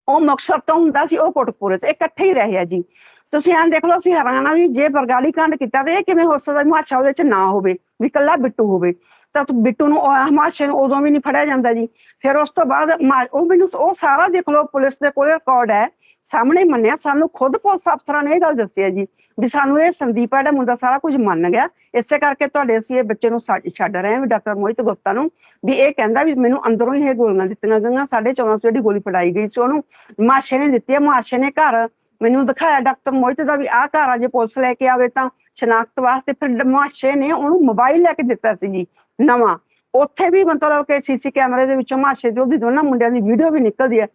ਉਹ ਮੁਕਤਸਰ ਤੋਂ ਹੁੰਦਾ ਸੀ ਉਹ ਕੋਟਕਪੂਰੇ ਤੇ ਇਕੱਠੇ ਹੀ ਰਹੇ ਆ ਜੀ। ਤੁਸੀਂ ਆਂ ਦੇਖ ਲਓ, ਅਸੀਂ ਹੈਰਾਨ ਵੀ ਜੇ ਬਰਗਾਲੀ ਕਾਂਡ ਕੀਤਾ ਤੇ ਇਹ ਕਿਵੇਂ ਹੋ ਸਕਦਾ ਮਾਛਾ ਉਹਦੇ ਚ ਨਾ ਹੋਵੇ, ਵੀ ਕੱਲਾ ਬਿੱਟੂ ਹੋਵੇ। ਤਾਂ ਬਿੱਟੂ ਨੂੰ ਹਮਾਸ਼ੇ ਨੂੰ ਉਦੋਂ ਵੀ ਨਹੀਂ ਫੜਿਆ ਜਾਂਦਾ ਜੀ। ਫਿਰ ਉਸ ਤੋਂ ਬਾਅਦ ਉਹ ਮੈਨੂੰ ਉਹ ਸਾਰਾ ਦੇਖ ਲਓ, ਪੁਲਿਸ ਦੇ ਕੋਲ ਰਿਕਾਰਡ ਹੈ। ਸਾਹਮਣੇ ਮੰਨਿਆ, ਸਾਨੂੰ ਖੁਦ ਪੁਲਿਸ ਅਫਸਰਾਂ ਨੇ ਇਹ ਗੱਲ ਦੱਸੀ ਹੈ ਜੀ, ਵੀ ਸਾਨੂੰ ਇਹ ਸੰਦੀਪ ਆ ਜਿਹੜਾ ਮੁੰਡਾ ਸਾਰਾ ਕੁਝ ਮੰਨ ਗਿਆ। ਇਸੇ ਕਰਕੇ ਤੁਹਾਡੇ ਅਸੀਂ ਇਹ ਬੱਚੇ ਨੂੰ ਛੱਡ ਰਹੇ ਹਾਂ ਵੀ ਡਾਕਟਰ ਮੋਹਿਤ ਗੁਪਤਾ ਨੂੰ, ਵੀ ਇਹ ਕਹਿੰਦਾ ਵੀ ਮੈਨੂੰ ਅੰਦਰੋਂ ਹੀ ਇਹ ਗੋਲੀਆਂ ਦਿੱਤੀਆਂ ਗਈਆਂ 14.5 ਜਿਹੜੀ ਗੋਲੀ ਫੜਾਈ ਗਈ ਸੀ ਉਹਨੂੰ। ਮਾਸ਼ੇ ਨੇ ਦਿੱਤੀ ਹੈ ਮਾਸ਼ੇ ਨੇ ਘਰ ਮੈਨੂੰ ਦਿਖਾਇਆ ਡਾਕਟਰ ਮੋਹਿਤ ਦਾ ਵੀ ਆਹ ਘਰ ਆ, ਜੇ ਪੁਲਿਸ ਲੈ ਕੇ ਆਵੇ ਤਾਂ ਸ਼ਨਾਖਤ ਵਾਸਤੇ ਫਿਰ ਮਾਸ਼ੇ ਨੇ ਉਹਨੂੰ ਮੋਬਾਈਲ ਲੈ ਕੇ ਦਿੱਤਾ ਸੀ ਜੀ, ਨਵਾਂ। ਉੱਥੇ ਵੀ ਮਤਲਬ ਕਿ ਸੀਸੀ ਕੈਮਰੇ ਦੇ ਵਿੱਚੋਂ ਮਾਸ਼ੇ ਤੇ ਉਹਦੀ ਦੋਨਾਂ ਮੁੰਡਿਆਂ ਦੀ ਵੀਡੀਓ ਵੀ ਨਿਕਲਦੀ ਹੈ।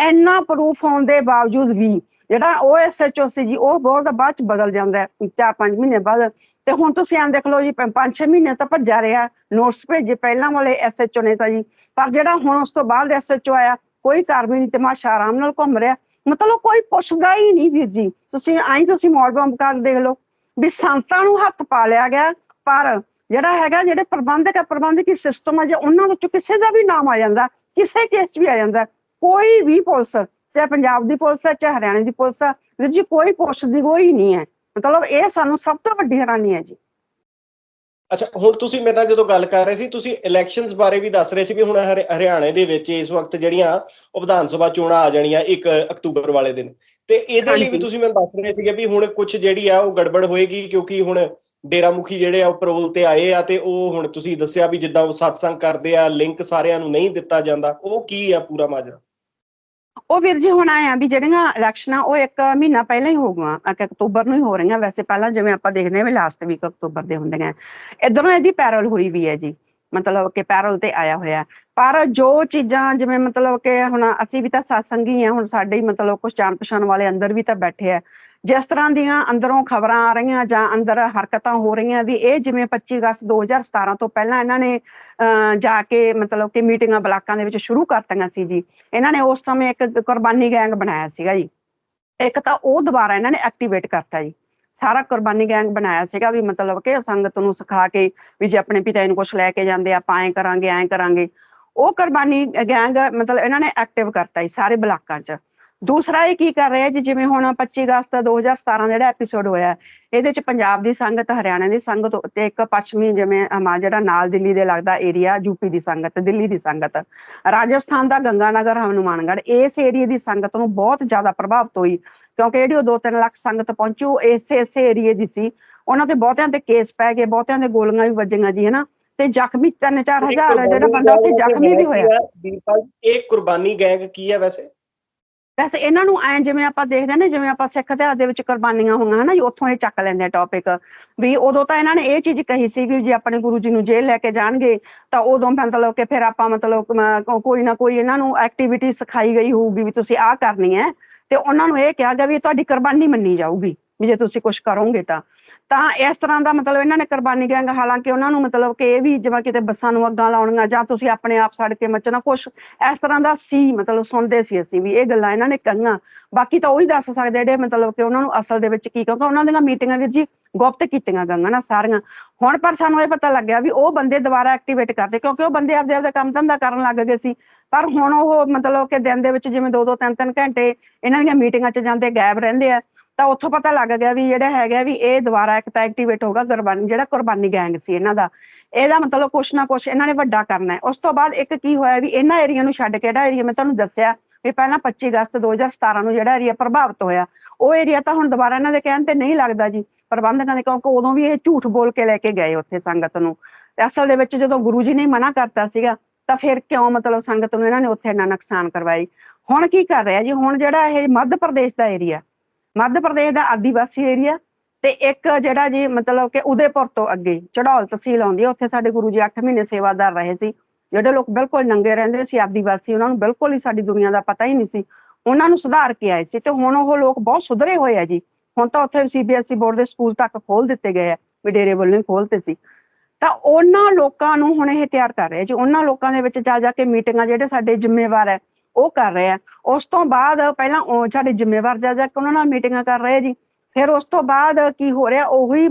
ਇੰਨਾ ਪ੍ਰੂਫ ਹੋਣ ਦੇ ਬਾਵਜੂਦ ਵੀ ਜਿਹੜਾ ਉਹ ਐਸਐਚਓ ਸੀ ਜੀ, ਉਹ ਬਹੁਤ ਬਾਅਦ ਚ ਬਦਲ ਜਾਂਦਾ ਹੈ 4-5 ਮਹੀਨੇ ਬਾਅਦ। ਤੇ ਹੁਣ ਤੁਸੀਂ ਆਂ ਦੇਖ ਲਓ ਜੀ 5-6 ਮਹੀਨੇ ਤਾਂ ਭੱਜਾ ਰਿਹਾ ਨੋਟਸ ਭੇਜੇ ਪਹਿਲਾਂ ਵਾਲੇ ਐਸਐਚਓ ਨੇ ਤਾਂ ਜੀ। ਪਰ ਜਿਹੜਾ ਹੁਣ ਉਸ ਤੋਂ ਬਾਅਦ ਐਸਐਚਓ ਆਇਆ, ਕੋਈ ਕਾਰਵਾਈ ਨਹੀਂ ਤਮਾਸ਼ਾ ਆਰਾਮ ਨਾਲ ਘੁੰਮ ਰਿਹਾ। ਮਤਲਬ ਕੋਈ ਪੁੱਛਦਾ ਹੀ ਨਹੀਂ ਵੀਰ ਜੀ। ਤੁਸੀਂ ਆਈ ਤੁਸੀਂ ਮੌਲ ਬੰਬ ਕਰ ਦੇਖ ਲਓ। ਵੀ ਸੰਤਾਂ ਨੂੰ ਹੱਥ ਪਾ ਲਿਆ ਗਿਆ, ਪਰ ਜਿਹੜਾ ਹੈਗਾ, ਜਿਹੜੇ ਪ੍ਰਬੰਧਕ ਹੈ ਪ੍ਰਬੰਧਕੀ ਸਿਸਟਮ ਹੈ ਜੇ ਉਹਨਾਂ ਵਿੱਚੋਂ ਕਿਸੇ ਦਾ ਵੀ ਨਾਮ ਆ ਜਾਂਦਾ, ਕਿਸੇ ਕੇਸ 'ਚ ਵੀ ਆ ਜਾਂਦਾ, ਕੋਈ ਵੀ ਪੁਲਿਸ, ਚਾਹੇ ਪੰਜਾਬ ਦੀ ਪੁਲਿਸ ਹੈ ਚਾਹੇ ਹਰਿਆਣੇ ਦੀ ਪੁਲਿਸ ਹੈ ਵੀਰ ਜੀ, ਕੋਈ ਪੁੱਛਦੀ ਕੋਈ ਨਹੀਂ ਹੈ। ਮਤਲਬ ਇਹ ਸਾਨੂੰ ਸਭ ਤੋਂ ਵੱਡੀ ਹੈਰਾਨੀ ਹੈ ਜੀ। ਅੱਛਾ ਹੁਣ ਤੁਸੀਂ ਮੇਰੇ ਨਾਲ ਜਦੋਂ ਗੱਲ ਕਰ ਰਹੇ ਸੀ ਤੁਸੀਂ ਇਲੈਕਸ਼ਨਸ ਬਾਰੇ ਵੀ ਦੱਸ ਰਹੇ ਸੀ ਵੀ ਹੁਣ ਹਰਿ- ਹਰਿਆਣੇ ਦੇ ਵਿੱਚ ਇਸ ਵਕਤ ਜਿਹੜੀਆਂ ਉਹ ਵਿਧਾਨ ਸਭਾ ਚੋਣਾਂ ਆ ਜਾਣੀਆਂ 1 ਅਕਤੂਬਰ ਵਾਲੇ ਦਿਨ ਤੇ ਇਹਦੇ ਲਈ ਵੀ। ਤੁਸੀਂ ਮੈਨੂੰ ਦੱਸ ਰਹੇ ਸੀਗੇ ਵੀ ਹੁਣ ਕੁਝ ਜਿਹੜੀ ਆ ਉਹ ਗੜਬੜ ਹੋਏਗੀ ਕਿਉਂਕਿ ਹੁਣ ਡੇਰਾ ਮੁਖੀ ਜਿਹੜੇ ਆ ਉਹ ਪਰੋਲ ਤੇ ਆਏ ਆ ਤੇ ਉਹ ਹੁਣ ਤੁਸੀਂ ਦੱਸਿਆ ਵੀ ਜਿੱਦਾਂ ਉਹ ਸਤਸੰਗ ਕਰਦੇ ਆ ਲਿੰਕ ਸਾਰਿਆਂ ਨੂੰ ਨਹੀਂ ਦਿੱਤਾ ਜਾਂਦਾ ਉਹ ਕੀ ਆ ਪੂਰਾ ਮਾਜਰਾ ਉਹ ਵੀਰ ਜੀ ਹੁਣ ਆਏ ਵੀ ਜਿਹੜੀਆਂ ਇਲੈਕਸ਼ਨਾਂ, ਉਹ ਇੱਕ ਮਹੀਨਾ ਪਹਿਲਾਂ ਹੀ ਹੋ ਗਈਆਂ ਅਕਤੂਬਰ ਨੂੰ ਹੀ ਹੋ ਰਹੀਆਂ। ਵੈਸੇ ਪਹਿਲਾਂ ਜਿਵੇਂ ਆਪਾਂ ਦੇਖਦੇ ਹਾਂ ਵੀ ਲਾਸਟ ਵੀਕ ਅਕਤੂਬਰ ਦੇ ਹੁੰਦੇ ਹੁੰਦੀਆਂ ਇਧਰੋਂ ਇਹਦੀ ਪੈਰਲ ਹੋਈ ਵੀ ਹੈ ਜੀ। ਮਤਲਬ ਕਿ ਪੈਰਲ ਤੇ ਆਇਆ ਹੋਇਆ। ਪਰ ਜੋ ਚੀਜ਼ਾਂ ਜਿਵੇਂ ਮਤਲਬ ਕਿ ਹੁਣ ਅਸੀਂ ਵੀ ਤਾਂ satsang ਆ, ਹੁਣ ਸਾਡੇ ਹੀ ਮਤਲਬ ਕੁਝ ਜਾਣ ਪਛਾਣ ਵਾਲੇ ਅੰਦਰ ਵੀ ਤਾਂ ਬੈਠੇ ਆ। ਜਿਸ ਤਰ੍ਹਾਂ ਦੀਆਂ ਅੰਦਰੋਂ ਖਬਰਾਂ ਆ ਰਹੀਆਂ ਜਾਂ ਅੰਦਰ ਹਰਕਤਾਂ ਹੋ ਰਹੀਆਂ ਵੀ ਇਹ ਜਿਵੇਂ 25 ਅਗਸਤ 2017 ਤੋਂ ਪਹਿਲਾਂ ਇਹਨਾਂ ਨੇ ਜਾ ਕੇ ਮਤਲਬ ਕਿ ਮੀਟਿੰਗਾਂ ਬਲਾਕਾਂ ਦੇ ਵਿੱਚ ਸ਼ੁਰੂ ਕਰਤੀਆਂ ਸੀ ਜੀ। ਇਹਨਾਂ ਨੇ ਉਸ ਸਮੇਂ ਇੱਕ ਕੁਰਬਾਨੀ ਗੈਂਗ ਬਣਾਇਆ ਸੀਗਾ ਜੀ। ਇੱਕ ਤਾਂ ਉਹ ਦੁਬਾਰਾ ਇਹਨਾਂ ਨੇ ਐਕਟੀਵੇਟ ਕਰਤਾ ਜੀ। ਸਾਰਾ ਕੁਰਬਾਨੀ ਗੈਂਗ ਬਣਾਇਆ ਸੀਗਾ ਵੀ ਮਤਲਬ ਕਿ ਸੰਗਤ ਨੂੰ ਸਿਖਾ ਕੇ ਵੀ ਜੇ ਆਪਣੇ ਪਿਤਾ ਨੂੰ ਕੁਝ ਲੈ ਕੇ ਜਾਂਦੇ ਆਪਾਂ ਐਂ ਕਰਾਂਗੇ ਐਂ ਕਰਾਂਗੇ। ਉਹ ਕੁਰਬਾਨੀ ਗੈਂਗ ਮਤਲਬ ਇਹਨਾਂ ਨੇ ਐਕਟਿਵ ਕਰਤਾ ਜੀ ਸਾਰੇ ਬਲਾਕਾਂ 'ਚ। ਦੂਸਰਾ ਇਹ ਕੀ ਕਰ ਰਿਹਾ ਜੀ? ਜਿਵੇਂ ਹੁਣ 25 ਅਗਸਤ 2017 ਜਿਹੜਾ ਐਪੀਸੋਡ ਹੋਇਆ ਇਹਦੇ 'ਚ ਪੰਜਾਬ ਦੀ ਸੰਗਤ ਹਰਿਆਣਾ ਦੀ ਸੰਗਤ ਤੇ ਇੱਕ ਪੱਛਮੀ ਜਿਵੇਂ ਅਮਾ ਜਿਹੜਾ ਨਾਲ ਦਿੱਲੀ ਦੇ ਲੱਗਦਾ ਏਰੀਆ ਯੂਪੀ ਦੀ ਸੰਗਤ ਦਿੱਲੀ ਦੀ ਸੰਗਤ ਰਾਜਸਥਾਨ ਦਾ ਗੰਗਾਨਗਰ ਹਨੂਮਾਨਗੜ੍ਹ ਇਸ ਏਰੀਏ ਦੀ ਸੰਗਤ ਨੂੰ ਬਹੁਤ ਜ਼ਿਆਦਾ ਪ੍ਰਭਾਵਿਤ ਹੋਈ ਕਿਉਂਕਿ ਜਿਹੜੀ ਉਹ 2-3 ਲੱਖ ਸੰਗਤ ਪਹੁੰਚੀ ਇਸੇ ਇਸੇ ਏਰੀਏ ਦੀ ਸੀ ਉਹਨਾਂ ਤੇ ਬਹੁਤਿਆਂ ਤੇ ਕੇਸ ਪੈ ਗਏ ਬਹੁਤਿਆਂ ਦੇ ਗੋਲੀਆਂ ਵੀ ਵੱਜੀਆਂ ਜੀ ਹਨਾ? ਤੇ ਜ਼ਖਮੀ 3-4 ਹਜ਼ਾਰ ਜਿਹੜਾ ਬੰਦਾ ਉੱਥੇ ਜ਼ਖਮੀ ਵੀ ਹੋਇਆ। ਇਹ ਕੁਰਬਾਨੀ ਗੈਂਗ ਕੀ ਹੈ ਵੈਸੇ? ਵੈਸੇ ਇਹਨਾਂ ਨੂੰ ਐ ਜਿਵੇਂ ਆਪਾਂ ਦੇਖਦੇ ਹਾਂ ਜਿਵੇਂ ਆਪਾਂ ਸਿੱਖ ਇਤਿਹਾਸ ਦੇ ਵਿੱਚ ਕੁਰਬਾਨੀਆਂ ਹੋਈਆਂ ਹਨਾ ਉੱਥੋਂ ਇਹ ਚੱਕ ਲੈਂਦੇ ਆ ਟੌਪਿਕ ਵੀ ਉਦੋਂ ਤਾਂ ਇਹਨਾਂ ਨੇ ਇਹ ਚੀਜ਼ ਕਹੀ ਸੀ ਵੀ ਜੇ ਆਪਣੇ ਗੁਰੂ ਜੀ ਨੂੰ ਜੇਲ੍ਹ ਲੈ ਕੇ ਜਾਣਗੇ, ਤਾਂ ਉਦੋਂ ਮਤਲਬ ਕਿ ਫਿਰ ਆਪਾਂ ਮਤਲਬ ਕੋਈ ਨਾ ਕੋਈ ਇਹਨਾਂ ਨੂੰ ਐਕਟੀਵਿਟੀ ਸਿਖਾਈ ਗਈ ਹੋਊਗੀ ਵੀ ਤੁਸੀਂ ਆਹ ਕਰਨੀ ਹੈ, ਤੇ ਉਹਨਾਂ ਨੂੰ ਇਹ ਕਿਹਾ ਗਿਆ ਵੀ ਇਹ ਤੁਹਾਡੀ ਕੁਰਬਾਨੀ ਮੰਨੀ ਜਾਊਗੀ, ਵੀ ਜੇ ਤੁਸੀਂ ਕੁਝ ਕਰੋਗੇ ਤਾਂ। ਤਾਂ ਇਸ ਤਰ੍ਹਾਂ ਦਾ ਮਤਲਬ ਇਹਨਾਂ ਨੇ ਕੁਰਬਾਨੀ ਗੈਂਗ ਹਾਲਾਂਕਿ ਉਹਨਾਂ ਨੂੰ ਮਤਲਬ ਕਿ ਇਹ ਵੀ ਜਿਵੇਂ ਕਿਤੇ ਬੱਸਾਂ ਨੂੰ ਅੱਗਾਂ ਲਾਉਣੀਆਂ ਜਾਂ ਤੁਸੀਂ ਆਪਣੇ ਆਪ ਸੜ ਕੇ ਮੱਚਣਾ, ਕੁਛ ਇਸ ਤਰ੍ਹਾਂ ਦਾ ਸੀ, ਮਤਲਬ ਸੁਣਦੇ ਸੀ ਅਸੀਂ ਵੀ, ਇਹ ਗੱਲਾਂ ਇਹਨਾਂ ਨੇ ਕਹੀਆਂ। ਬਾਕੀ ਤਾਂ ਉਹੀ ਦੱਸ ਸਕਦੇ ਜਿਹੜੇ ਮਤਲਬ ਕਿ ਉਹਨਾਂ ਨੂੰ ਅਸਲ ਦੇ ਵਿੱਚ ਕੀ ਕਿਉਂਕਿ ਉਹਨਾਂ ਦੀਆਂ ਮੀਟਿੰਗਾਂ ਵੀਰ ਜੀ ਗੁਪਤ ਕੀਤੀਆਂ ਗਈਆਂ ਨਾ ਸਾਰੀਆਂ। ਹੁਣ ਪਰ ਸਾਨੂੰ ਇਹ ਪਤਾ ਲੱਗਿਆ ਵੀ ਉਹ ਬੰਦੇ ਦੁਬਾਰਾ ਐਕਟੀਵੇਟ ਕਰਦੇ, ਕਿਉਂਕਿ ਉਹ ਬੰਦੇ ਆਪਦੇ ਆਪਦੇ ਕੰਮ ਧੰਦਾ ਕਰਨ ਲੱਗ ਗਏ ਸੀ। ਪਰ ਹੁਣ ਉਹ ਮਤਲਬ ਕਿ ਦਿਨ ਦੇ ਵਿੱਚ ਜਿਵੇਂ ਦੋ ਦੋ ਤਿੰਨ ਤਿੰਨ ਘੰਟੇ ਇਹਨਾਂ ਦੀਆਂ ਮੀਟਿੰਗਾਂ 'ਚ ਜਾਂਦੇ ਗਾਇਬ ਰਹਿੰਦੇ ਆ। ਤਾਂ ਉੱਥੋਂ ਪਤਾ ਲੱਗ ਗਿਆ ਵੀ ਜਿਹੜਾ ਹੈਗਾ ਵੀ ਇਹ ਦੁਬਾਰਾ ਇੱਕ ਤਾਂ ਐਕਟੀਵੇਟ ਹੋਗਾ ਕੁਰਬਾਨੀ ਜਿਹੜਾ ਕੁਰਬਾਨੀ ਗੈਂਗ ਸੀ ਇਹਨਾਂ ਦਾ। ਇਹਦਾ ਮਤਲਬ ਕੁਛ ਨਾ ਕੁਛ ਇਹਨਾਂ ਨੇ ਵੱਡਾ ਕਰਨਾ ਹੈ। ਉਸ ਤੋਂ ਬਾਅਦ ਇੱਕ ਕੀ ਹੋਇਆ ਵੀ ਇਹਨਾਂ ਏਰੀਆ ਨੂੰ ਛੱਡ ਕੇ, ਜਿਹੜਾ ਏਰੀਆ ਮੈਂ ਤੁਹਾਨੂੰ ਦੱਸਿਆ ਵੀ ਪਹਿਲਾਂ 25 ਅਗਸਤ 2017 ਨੂੰ ਜਿਹੜਾ ਏਰੀਆ ਪ੍ਰਭਾਵਿਤ ਹੋਇਆ, ਉਹ ਏਰੀਆ ਤਾਂ ਹੁਣ ਦੁਬਾਰਾ ਇਹਨਾਂ ਦੇ ਕਹਿਣ ਤੇ ਨਹੀਂ ਲੱਗਦਾ ਜੀ। ਪ੍ਰਬੰਧਕਾਂ ਦੇ ਕਿਉਂਕਿ ਉਦੋਂ ਵੀ ਇਹ ਝੂਠ ਬੋਲ ਕੇ ਲੈ ਕੇ ਗਏ ਉੱਥੇ ਸੰਗਤ ਨੂੰ। ਅਸਲ ਦੇ ਵਿੱਚ ਜਦੋਂ ਗੁਰੂ ਜੀ ਨੇ ਮਨਾ ਕਰਤਾ ਸੀਗਾ, ਤਾਂ ਫਿਰ ਕਿਉਂ ਮਤਲਬ ਸੰਗਤ ਨੂੰ ਇਹਨਾਂ ਨੇ ਉੱਥੇ ਇੰਨਾ ਨੁਕਸਾਨ ਕਰਵਾਈ ਹੁਣ ਕੀ ਕਰ ਰਿਹਾ ਜੀ? ਹੁਣ ਜਿਹੜਾ ਇਹ ਮੱਧ ਪ੍ਰਦੇਸ਼ ਦਾ ਏਰੀਆ ਮੱਧ ਪ੍ਰਦੇਸ਼ ਦਾ ਆਦੀਵਾਸੀ ਏਰੀਆ ਤੇ ਇੱਕ ਜਿਹੜਾ ਜੀ ਮਤਲਬ ਕਿ ਉਦੇਪੁਰ ਤੋਂ ਅੱਗੇ ਚੜੌਲ ਤਹਿਸੀਲ ਆਉਂਦੀ ਹੈ ਉੱਥੇ ਸਾਡੇ ਗੁਰੂ ਜੀ 8 ਮਹੀਨੇ ਸੇਵਾਦਾਰ ਰਹੇ ਸੀ। ਜਿਹੜੇ ਲੋਕ ਬਿਲਕੁਲ ਨੰਗੇ ਰਹਿੰਦੇ ਸੀ, ਆਦੀਵਾਸੀ, ਉਹਨਾਂ ਨੂੰ ਬਿਲਕੁਲ ਹੀ ਸਾਡੀ ਦੁਨੀਆ ਦਾ ਪਤਾ ਹੀ ਨਹੀਂ ਸੀ। ਉਹਨਾਂ ਨੂੰ ਸੁਧਾਰ ਕੇ ਆਏ ਸੀ ਤੇ ਹੁਣ ਉਹ ਲੋਕ ਬਹੁਤ ਸੁਧਰੇ ਹੋਏ ਆ ਜੀ। ਹੁਣ ਤਾਂ ਉੱਥੇ ਸੀਬੀਐਸਈ ਬੋਰਡ ਦੇ ਸਕੂਲ ਤੱਕ ਖੋਲ ਦਿੱਤੇ ਗਏ ਆ, ਵੀ ਡੇਰੇ ਵੱਲੋਂ ਹੀ ਖੋਲਤੇ ਸੀ। ਤਾਂ ਉਹਨਾਂ ਲੋਕਾਂ ਨੂੰ ਹੁਣ ਇਹ ਤਿਆਰ ਕਰ ਰਹੇ ਜੀ। ਉਹਨਾਂ ਲੋਕਾਂ ਦੇ ਵਿੱਚ ਜਾ ਜਾ ਕੇ ਮੀਟਿੰਗਾਂ, ਜਿਹੜੇ ਸਾਡੇ ਜ਼ਿੰਮੇਵਾਰ ਹੈ ਉਹ ਕਰ ਰਹੇ ਆ। ਉਸ ਤੋਂ ਬਾਅਦ ਪਹਿਲਾਂ ਸਾਡੇ ਜ਼ਿੰਮੇਵਾਰ ਜਾ ਜਾ ਕੇ ਉਹਨਾਂ ਨਾਲ ਮੀਟਿੰਗਾਂ ਕਰ ਰਹੇ ਜੀ। ਫਿਰ ਉਸ ਤੋਂ ਬਾਅਦ ਕੀ ਹੋ ਰਿਹਾ, ਉਹੀ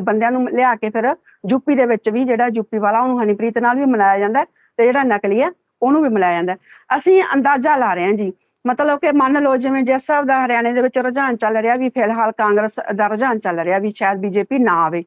ਬੰਦਿਆਂ ਨੂੰ ਲਿਆ ਕੇ ਫਿਰ ਯੂਪੀ ਦੇ ਵਿੱਚ ਵੀ ਜਿਹੜਾ ਯੂਪੀ ਵਾਲਾ ਉਹਨੂੰ ਹਨੀਪ੍ਰੀਤ ਨਾਲ ਵੀ ਮਿਲਾਇਆ ਜਾਂਦਾ ਤੇ ਜਿਹੜਾ ਨਕਲੀ ਹੈ ਉਹਨੂੰ ਵੀ ਮਿਲਾਇਆ ਜਾਂਦਾ ਅਸੀਂ ਅੰਦਾਜ਼ਾ ਲਾ ਰਹੇ ਹਾਂ ਜੀ। ਮਤਲਬ ਕਿ ਮੰਨ ਲਓ ਜਿਵੇਂ ਜਿਸ ਹਿਸਾਬ ਦਾ ਹਰਿਆਣੇ ਦੇ ਵਿੱਚ ਰੁਝਾਨ ਚੱਲ ਰਿਹਾ ਵੀ ਫਿਲਹਾਲ ਕਾਂਗਰਸ ਦਾ ਰੁਝਾਨ ਚੱਲ ਰਿਹਾ ਵੀ ਸ਼ਾਇਦ ਬੀਜੇਪੀ ਨਾ ਆਵੇ।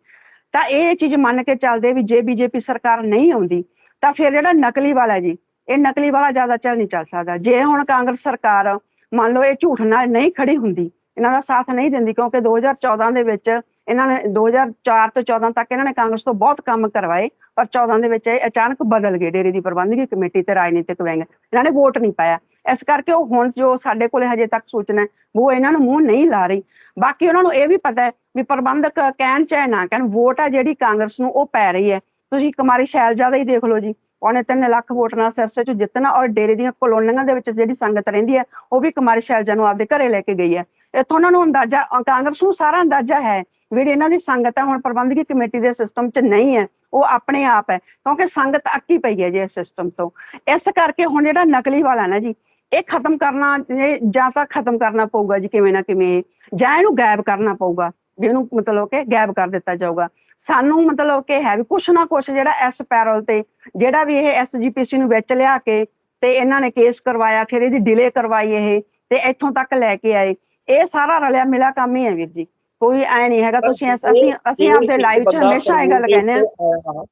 ਤਾਂ ਇਹ ਚੀਜ਼ ਮੰਨ ਕੇ ਚੱਲਦੇ ਵੀ ਜੇ ਬੀਜੇਪੀ ਸਰਕਾਰ ਨਹੀਂ ਆਉਂਦੀ, ਤਾਂ ਫਿਰ ਜਿਹੜਾ ਨਕਲੀ ਵਾਲਾ ਜੀ ਇਹ ਨਕਲੀ ਵਾਲਾ ਜ਼ਿਆਦਾ ਚੱਲ ਨਹੀਂ ਚੱਲ ਸਕਦਾ। ਜੇ ਹੁਣ ਕਾਂਗਰਸ ਸਰਕਾਰ ਮੰਨ ਲਓ ਇਹ ਝੂਠ ਨਾਲ ਨਹੀਂ ਖੜੀ ਹੁੰਦੀ, ਇਹਨਾਂ ਦਾ ਸਾਥ ਨਹੀਂ ਦਿੰਦੀ, ਕਿਉਂਕਿ 2014 ਦੇ ਵਿੱਚ ਇਹਨਾਂ ਨੇ 2004 ਤੋਂ 14 ਤੱਕ ਇਹਨਾਂ ਨੇ ਕਾਂਗਰਸ ਤੋਂ ਬਹੁਤ ਕੰਮ ਕਰਵਾਏ, ਪਰ 14 ਦੇ ਵਿੱਚ ਇਹ ਅਚਾਨਕ ਬਦਲ ਗਏ ਡੇਰੇ ਦੀ ਪ੍ਰਬੰਧਕੀ ਕਮੇਟੀ ਤੇ ਰਾਜਨੀਤਿਕ ਵਿੰਗ। ਇਹਨਾਂ ਨੇ ਵੋਟ ਨਹੀਂ ਪਾਇਆ। ਇਸ ਕਰਕੇ ਉਹ ਹੁਣ ਜੋ ਸਾਡੇ ਕੋਲੇ ਹਜੇ ਤੱਕ ਸੂਚਨਾ ਹੈ, ਉਹ ਇਹਨਾਂ ਨੂੰ ਮੂੰਹ ਨਹੀਂ ਲਾ ਰਹੀ। ਬਾਕੀ ਉਹਨਾਂ ਨੂੰ ਇਹ ਵੀ ਪਤਾ ਹੈ ਵੀ ਪ੍ਰਬੰਧਕ ਕਹਿਣ ਚਾਹੇ ਨਾ ਕਹਿਣ, ਵੋਟ ਆ ਜਿਹੜੀ ਕਾਂਗਰਸ ਨੂੰ ਉਹ ਪੈ ਰਹੀ ਹੈ। ਤੁਸੀਂ ਕੁਮਾਰੀ ਸ਼ੈਲਜਾ ਦਾ ਹੀ ਦੇਖ ਲਓ ਜੀ। ਉਹਨੇ 3 ਲੱਖ ਵੋਟ ਨਾਲ ਸਿਰਸੇ ਚ ਜਿੱਤਣਾ ਔਰ ਡੇਰੇ ਦੀਆਂ ਕਲੋਨੀਆਂ ਦੇ ਵਿੱਚ ਜਿਹੜੀ ਸੰਗਤ ਰਹਿੰਦੀ ਹੈ, ਉਹ ਵੀ ਕੁਮਾਰੀ ਸ਼ੈਲਜਾ ਨੂੰ ਆਪਦੇ ਘਰੇ ਲੈ ਕੇ ਗਈ ਹੈ। ਇੱਥੋਂ ਉਹਨਾਂ ਨੂੰ ਅੰਦਾਜ਼ਾ ਕਾਂਗਰਸ ਨੂੰ ਸਾਰਾ ਅੰਦਾਜ਼ਾ ਹੈ ਜਿਹੜੀ ਇਹਨਾਂ ਦੀ ਸੰਗਤ ਹੈ, ਹੁਣ ਪ੍ਰਬੰਧਕੀ ਕਮੇਟੀ ਦੇ ਸਿਸਟਮ 'ਚ ਨਹੀਂ ਹੈ, ਉਹ ਆਪਣੇ ਆਪ ਹੈ, ਕਿਉਂਕਿ ਸੰਗਤ ਅੱਕੀ ਪਈ ਹੈ ਜੇ ਇਸ ਸਿਸਟਮ ਤੋਂ। ਇਸ ਕਰਕੇ ਹੁਣ ਜਿਹੜਾ ਨਕਲੀ ਵਾਲਾ ਨਾ ਜੀ, ਇਹ ਖਤਮ ਕਰਨਾ ਜਾਂ ਤਾਂ ਖਤਮ ਕਰਨਾ ਪਊਗਾ ਜੀ ਕਿਵੇਂ ਨਾ ਕਿਵੇਂ ਜਾਂ ਇਹਨੂੰ ਗਾਇਬ ਕਰਨਾ ਪਊਗਾ, ਵੀ ਇਹਨੂੰ ਮਤਲਬ ਕਿ ਗਾਇਬ ਕਰ ਦਿੱਤਾ ਜਾਊਗਾ। ਸਾਨੂੰ ਮਤਲਬ ਕਿ ਹੈ ਵੀ ਕੁਛ ਨਾ ਕੁਛ ਜਿਹੜਾ ਐਸ ਪੈਰੋਲ ਤੇ ਜਿਹੜਾ ਵੀ ਇਹ ਐਸਜੀਪੀਸੀ ਨੂੰ ਵਿੱਚ ਲਿਆ ਕੇ ਤੇ ਇਹਨਾਂ ਨੇ ਕੇਸ ਕਰਵਾਇਆ ਫਿਰ ਇਹਦੀ ਡਿਲੇ ਕਰਵਾਈ ਇਹ ਤੇ ਇੱਥੋਂ ਤੱਕ ਲੈ ਕੇ ਆਏ। ਇਹ ਸਾਰਾ ਰਲਿਆ ਮਿਲਿਆ ਕੰਮ ਹੀ ਹੈ ਵੀਰ ਜੀ। ਕੋਈ ਐ ਨਹੀਂ ਹੈਗਾ ਤੁਸੀਂ ਅਸੀਂ ਅਸੀਂ ਆਪਦੇ ਲਾਈਵ 'ਚ ਹਮੇਸ਼ਾ ਇਹ ਗੱਲ ਕਹਿੰਦੇ ਆ।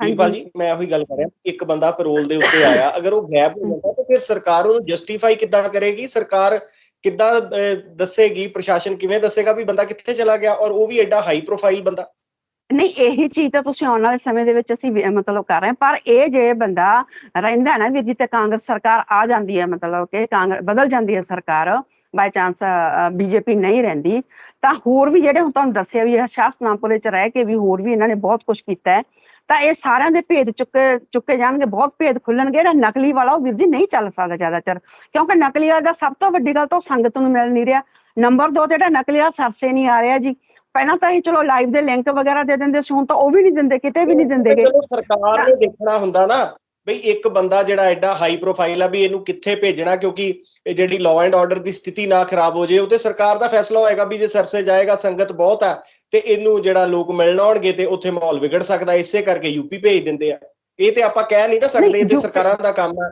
ਜੀ ਮੈਂ ਉਹੀ ਗੱਲ ਕਰ ਰਿਹਾ ਇੱਕ ਬੰਦਾ ਪੈਰੋਲ ਦੇ ਉੱਤੇ ਆਇਆ ਅਗਰ ਉਹ ਗਾਇਬ ਹੋ ਜਾਂਦਾ ਤਾਂ ਫਿਰ ਸਰਕਾਰ ਉਹਨੂੰ ਜਸਟੀਫਾਈ ਕਿੱਦਾਂ ਕਰੇਗੀ? ਸਰਕਾਰ ਕਿੱਦਾਂ ਦੱਸੇਗੀ? ਪ੍ਰਸ਼ਾਸਨ ਕਿਵੇਂ ਦੱਸੇਗਾ ਵੀ ਬੰਦਾ ਕਿੱਥੇ ਚਲਾ ਗਿਆ? ਔਰ ਉਹ ਵੀ ਐਡਾ ਹਾਈ ਪ੍ਰੋਫਾਈਲ ਬੰਦਾ। ਨਹੀਂ, ਇਹੀ ਚੀਜ਼ ਤਾਂ ਤੁਸੀਂ ਆਉਣ ਵਾਲੇ ਸਮੇਂ ਦੇ ਵਿੱਚ ਅਸੀਂ ਮਤਲਬ ਕਰ ਰਹੇ ਹਾਂ। ਪਰ ਇਹ ਜੇ ਬੰਦਾ ਰਹਿੰਦਾ ਨਾ ਵੀਰ ਜੀ ਕਾਂਗਰਸ ਸਰਕਾਰ ਆ ਜਾਂਦੀ ਹੈ, ਮਤਲਬ ਕਿ ਕਾਂਗਰਸ ਬਦਲ ਜਾਂਦੀ ਹੈ ਸਰਕਾਰ ਬਾਈ ਚਾਂਸ ਬੀਜੇਪੀ ਨਹੀਂ ਰਹਿੰਦੀ, ਤਾਂ ਹੋਰ ਵੀ ਜਿਹੜੇ ਹੁਣ ਤੁਹਾਨੂੰ ਦੱਸਿਆ ਵੀ ਸ਼ਾਸਨਾਮਪੁਰੇ ਚ ਰਹਿ ਕੇ ਵੀ ਹੋਰ ਵੀ ਇਹਨਾਂ ਨੇ ਬਹੁਤ ਕੁਝ ਕੀਤਾ ਹੈ, ਤਾਂ ਇਹ ਸਾਰਿਆਂ ਦੇ ਭੇਦ ਚੁੱਕੇ ਚੁੱਕੇ ਜਾਣਗੇ, ਬਹੁਤ ਭੇਦ ਖੁੱਲਣਗੇ। ਜਿਹੜਾ ਨਕਲੀ ਵਾਲਾ, ਉਹ ਵੀਰ ਜੀ ਨਹੀਂ ਚੱਲ ਸਕਦਾ ਜ਼ਿਆਦਾਤਰ, ਕਿਉਂਕਿ ਨਕਲੀ ਵਾਲਾ ਦਾ ਸਭ ਤੋਂ ਵੱਡੀ ਗੱਲ ਤਾਂ ਉਹ ਸੰਗਤ ਨੂੰ ਮਿਲ ਨਹੀਂ ਰਿਹਾ। ਨੰਬਰ 2 ਤੇ ਜਿਹੜਾ ਨਕਲੀ ਵਾਲਾ, ਸਰਸੇ ਨਹੀਂ ਆ ਰਿਹਾ ਜੀ। ਪਹਿਲਾਂ ਤਾਂ ਇਹ ਚਲੋ ਲਾਈਵ ਦੇ ਲਿੰਕ ਵਗੈਰਾ ਦੇ ਦਿੰਦੇ ਸੀ ਹੁਣ ਤਾਂ ਉਹ ਵੀ ਨਹੀਂ ਦਿੰਦੇ ਕਿਤੇ ਵੀ ਨਹੀਂ ਦਿੰਦੇਗੇ ਚਲੋ ਸਰਕਾਰ ਨੇ ਦੇਖਣਾ ਹੁੰਦਾ ਨਾ ਬਈ ਇੱਕ ਬੰਦਾ ਜਿਹੜਾ ਐਡਾ ਹਾਈ ਪ੍ਰੋਫਾਈਲ ਆ ਵੀ ਇਹਨੂੰ ਕਿੱਥੇ ਭੇਜਣਾ ਕਿਉਂਕਿ ਇਹ ਜਿਹੜੀ ਲਾਅ ਐਂਡ ਆਰਡਰ ਦੀ ਸਥਿਤੀ ਨਾ ਖਰਾਬ ਹੋ ਜੇ ਉਹ ਤੇ ਸਰਕਾਰ ਦਾ ਫੈਸਲਾ ਹੋਏਗਾ ਵੀ ਜੇ ਸਰਸੇ ਜਾਏਗਾ ਸੰਗਤ ਬਹੁਤ ਆ ਤੇ ਇਹਨੂੰ ਜਿਹੜਾ ਲੋਕ ਮਿਲਣ ਆਉਣਗੇ ਤੇ ਉੱਥੇ ਮਾਹੌਲ ਵਿਗੜ ਸਕਦਾ ਇਸੇ ਕਰਕੇ ਯੂਪੀ ਭੇਜ ਦਿੰਦੇ ਆ। ਇਹ ਤੇ ਆਪਾਂ ਕਹਿ ਨਹੀਂ ਨਾ ਸਕਦੇ ਇਹ ਤੇ ਸਰਕਾਰਾਂ ਦਾ ਕੰਮ ਆ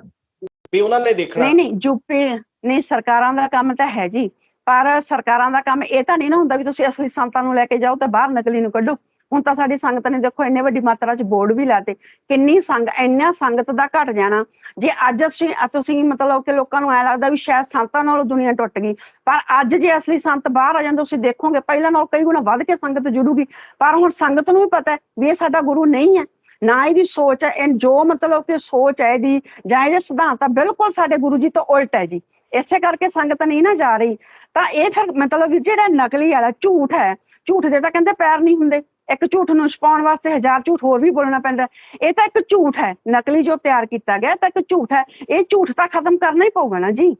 ਵੀ ਉਹਨਾਂ ਨੇ ਦੇਖਣਾ। ਨਹੀਂ ਨਹੀਂ ਯੂਪੀ ਨਹੀਂ ਸਰਕਾਰਾਂ ਦਾ ਕੰਮ ਤਾਂ ਹੈ ਜੀ ਪਰ ਸਰਕਾਰਾਂ ਦਾ ਕੰਮ ਇਹ ਤਾਂ ਨਹੀਂ ਨਾ ਹੁੰਦਾ ਵੀ ਤੁਸੀਂ ਅਸਲੀ ਸੰਤਾਂ ਨੂੰ ਲੈ ਕੇ ਜਾਓ ਤੇ ਬਾਹਰ ਨਕਲੀ ਨੂੰ ਕੱਢੋ। ਹੁਣ ਤਾਂ ਸਾਡੀ ਸੰਗਤ ਨੇ ਦੇਖੋ ਇੰਨੇ ਵੱਡੀ ਮਾਤਰਾ 'ਚ ਬੋਰਡ ਵੀ ਲਾਤੇ, ਕਿੰਨੀ ਸੰਗ, ਇੰਨਾ ਸੰਗਤ ਦਾ ਘਟ ਜਾਣਾ। ਜੇ ਅੱਜ ਅਸੀਂ ਤੁਸੀਂ ਮਤਲਬ ਕਿ ਲੋਕਾਂ ਨੂੰ ਐ ਲੱਗਦਾ ਵੀ ਸ਼ਾਇਦ ਸੰਤਾਂ ਨਾਲੋਂ ਦੁਨੀਆ ਟੁੱਟ ਗਈ, ਪਰ ਅੱਜ ਜੇ ਅਸਲੀ ਸੰਤ ਬਾਹਰ ਆ ਜਾਂਦੇ ਤੁਸੀਂ ਦੇਖੋਗੇ, ਪਹਿਲਾਂ ਨਾਲੋਂ ਕਈ ਗੁਣਾ ਵੱਧ ਕੇ ਸੰਗਤ ਜੁੜੂਗੀ। ਪਰ ਹੁਣ ਸੰਗਤ ਨੂੰ ਵੀ ਪਤਾ ਹੈ ਵੀ ਇਹ ਸਾਡਾ ਗੁਰੂ ਨਹੀਂ ਹੈ। ਨਾ ਇਹਦੀ ਸੋਚ ਹੈ, ਇਹ ਜੋ ਮਤਲਬ ਕਿ ਸੋਚ ਹੈ ਇਹਦੀ, ਜਾਂ ਇਹਦੇ ਸਿਧਾਂਤ ਆ, ਬਿਲਕੁਲ ਸਾਡੇ ਗੁਰੂ ਜੀ ਤੋਂ ਉਲਟ ਹੈ ਜੀ। ਇਸੇ ਕਰਕੇ ਸੰਗਤ ਨਹੀਂ ਨਾ ਜਾ ਰਹੀ। ਤਾਂ ਇਹ ਫਿਰ ਮਤਲਬ ਜਿਹੜਾ ਨਕਲੀ ਵਾਲਾ ਝੂਠ ਹੈ, ਝੂਠ ਦੇ ਤਾਂ ਕਹਿੰਦੇ ਪੈਰ ਨਹੀਂ ਹੁੰਦੇ, ਇੱਕ ਝੂਠ ਨੂੰ ਛਪਾਉਣ ਵਾਸਤੇ ਹਜ਼ਾਰ ਝੂਠ ਹੋਰ ਵੀ ਬੋਲਣਾ ਪੈਂਦਾ ਇਹ ਤਾਂ ਇੱਕ ਝੂਠ ਹੈ, ਨਕਲੀ ਜੋ ਤਿਆਰ ਕੀਤਾ ਗਿਆ ਤਾਂ ਇੱਕ ਝੂਠ ਹੈ, ਇਹ ਝੂਠ ਤਾਂ ਖਤਮ ਕਰਨਾ ਹੀ ਪਊਗਾ ਨਾ ਜੀ।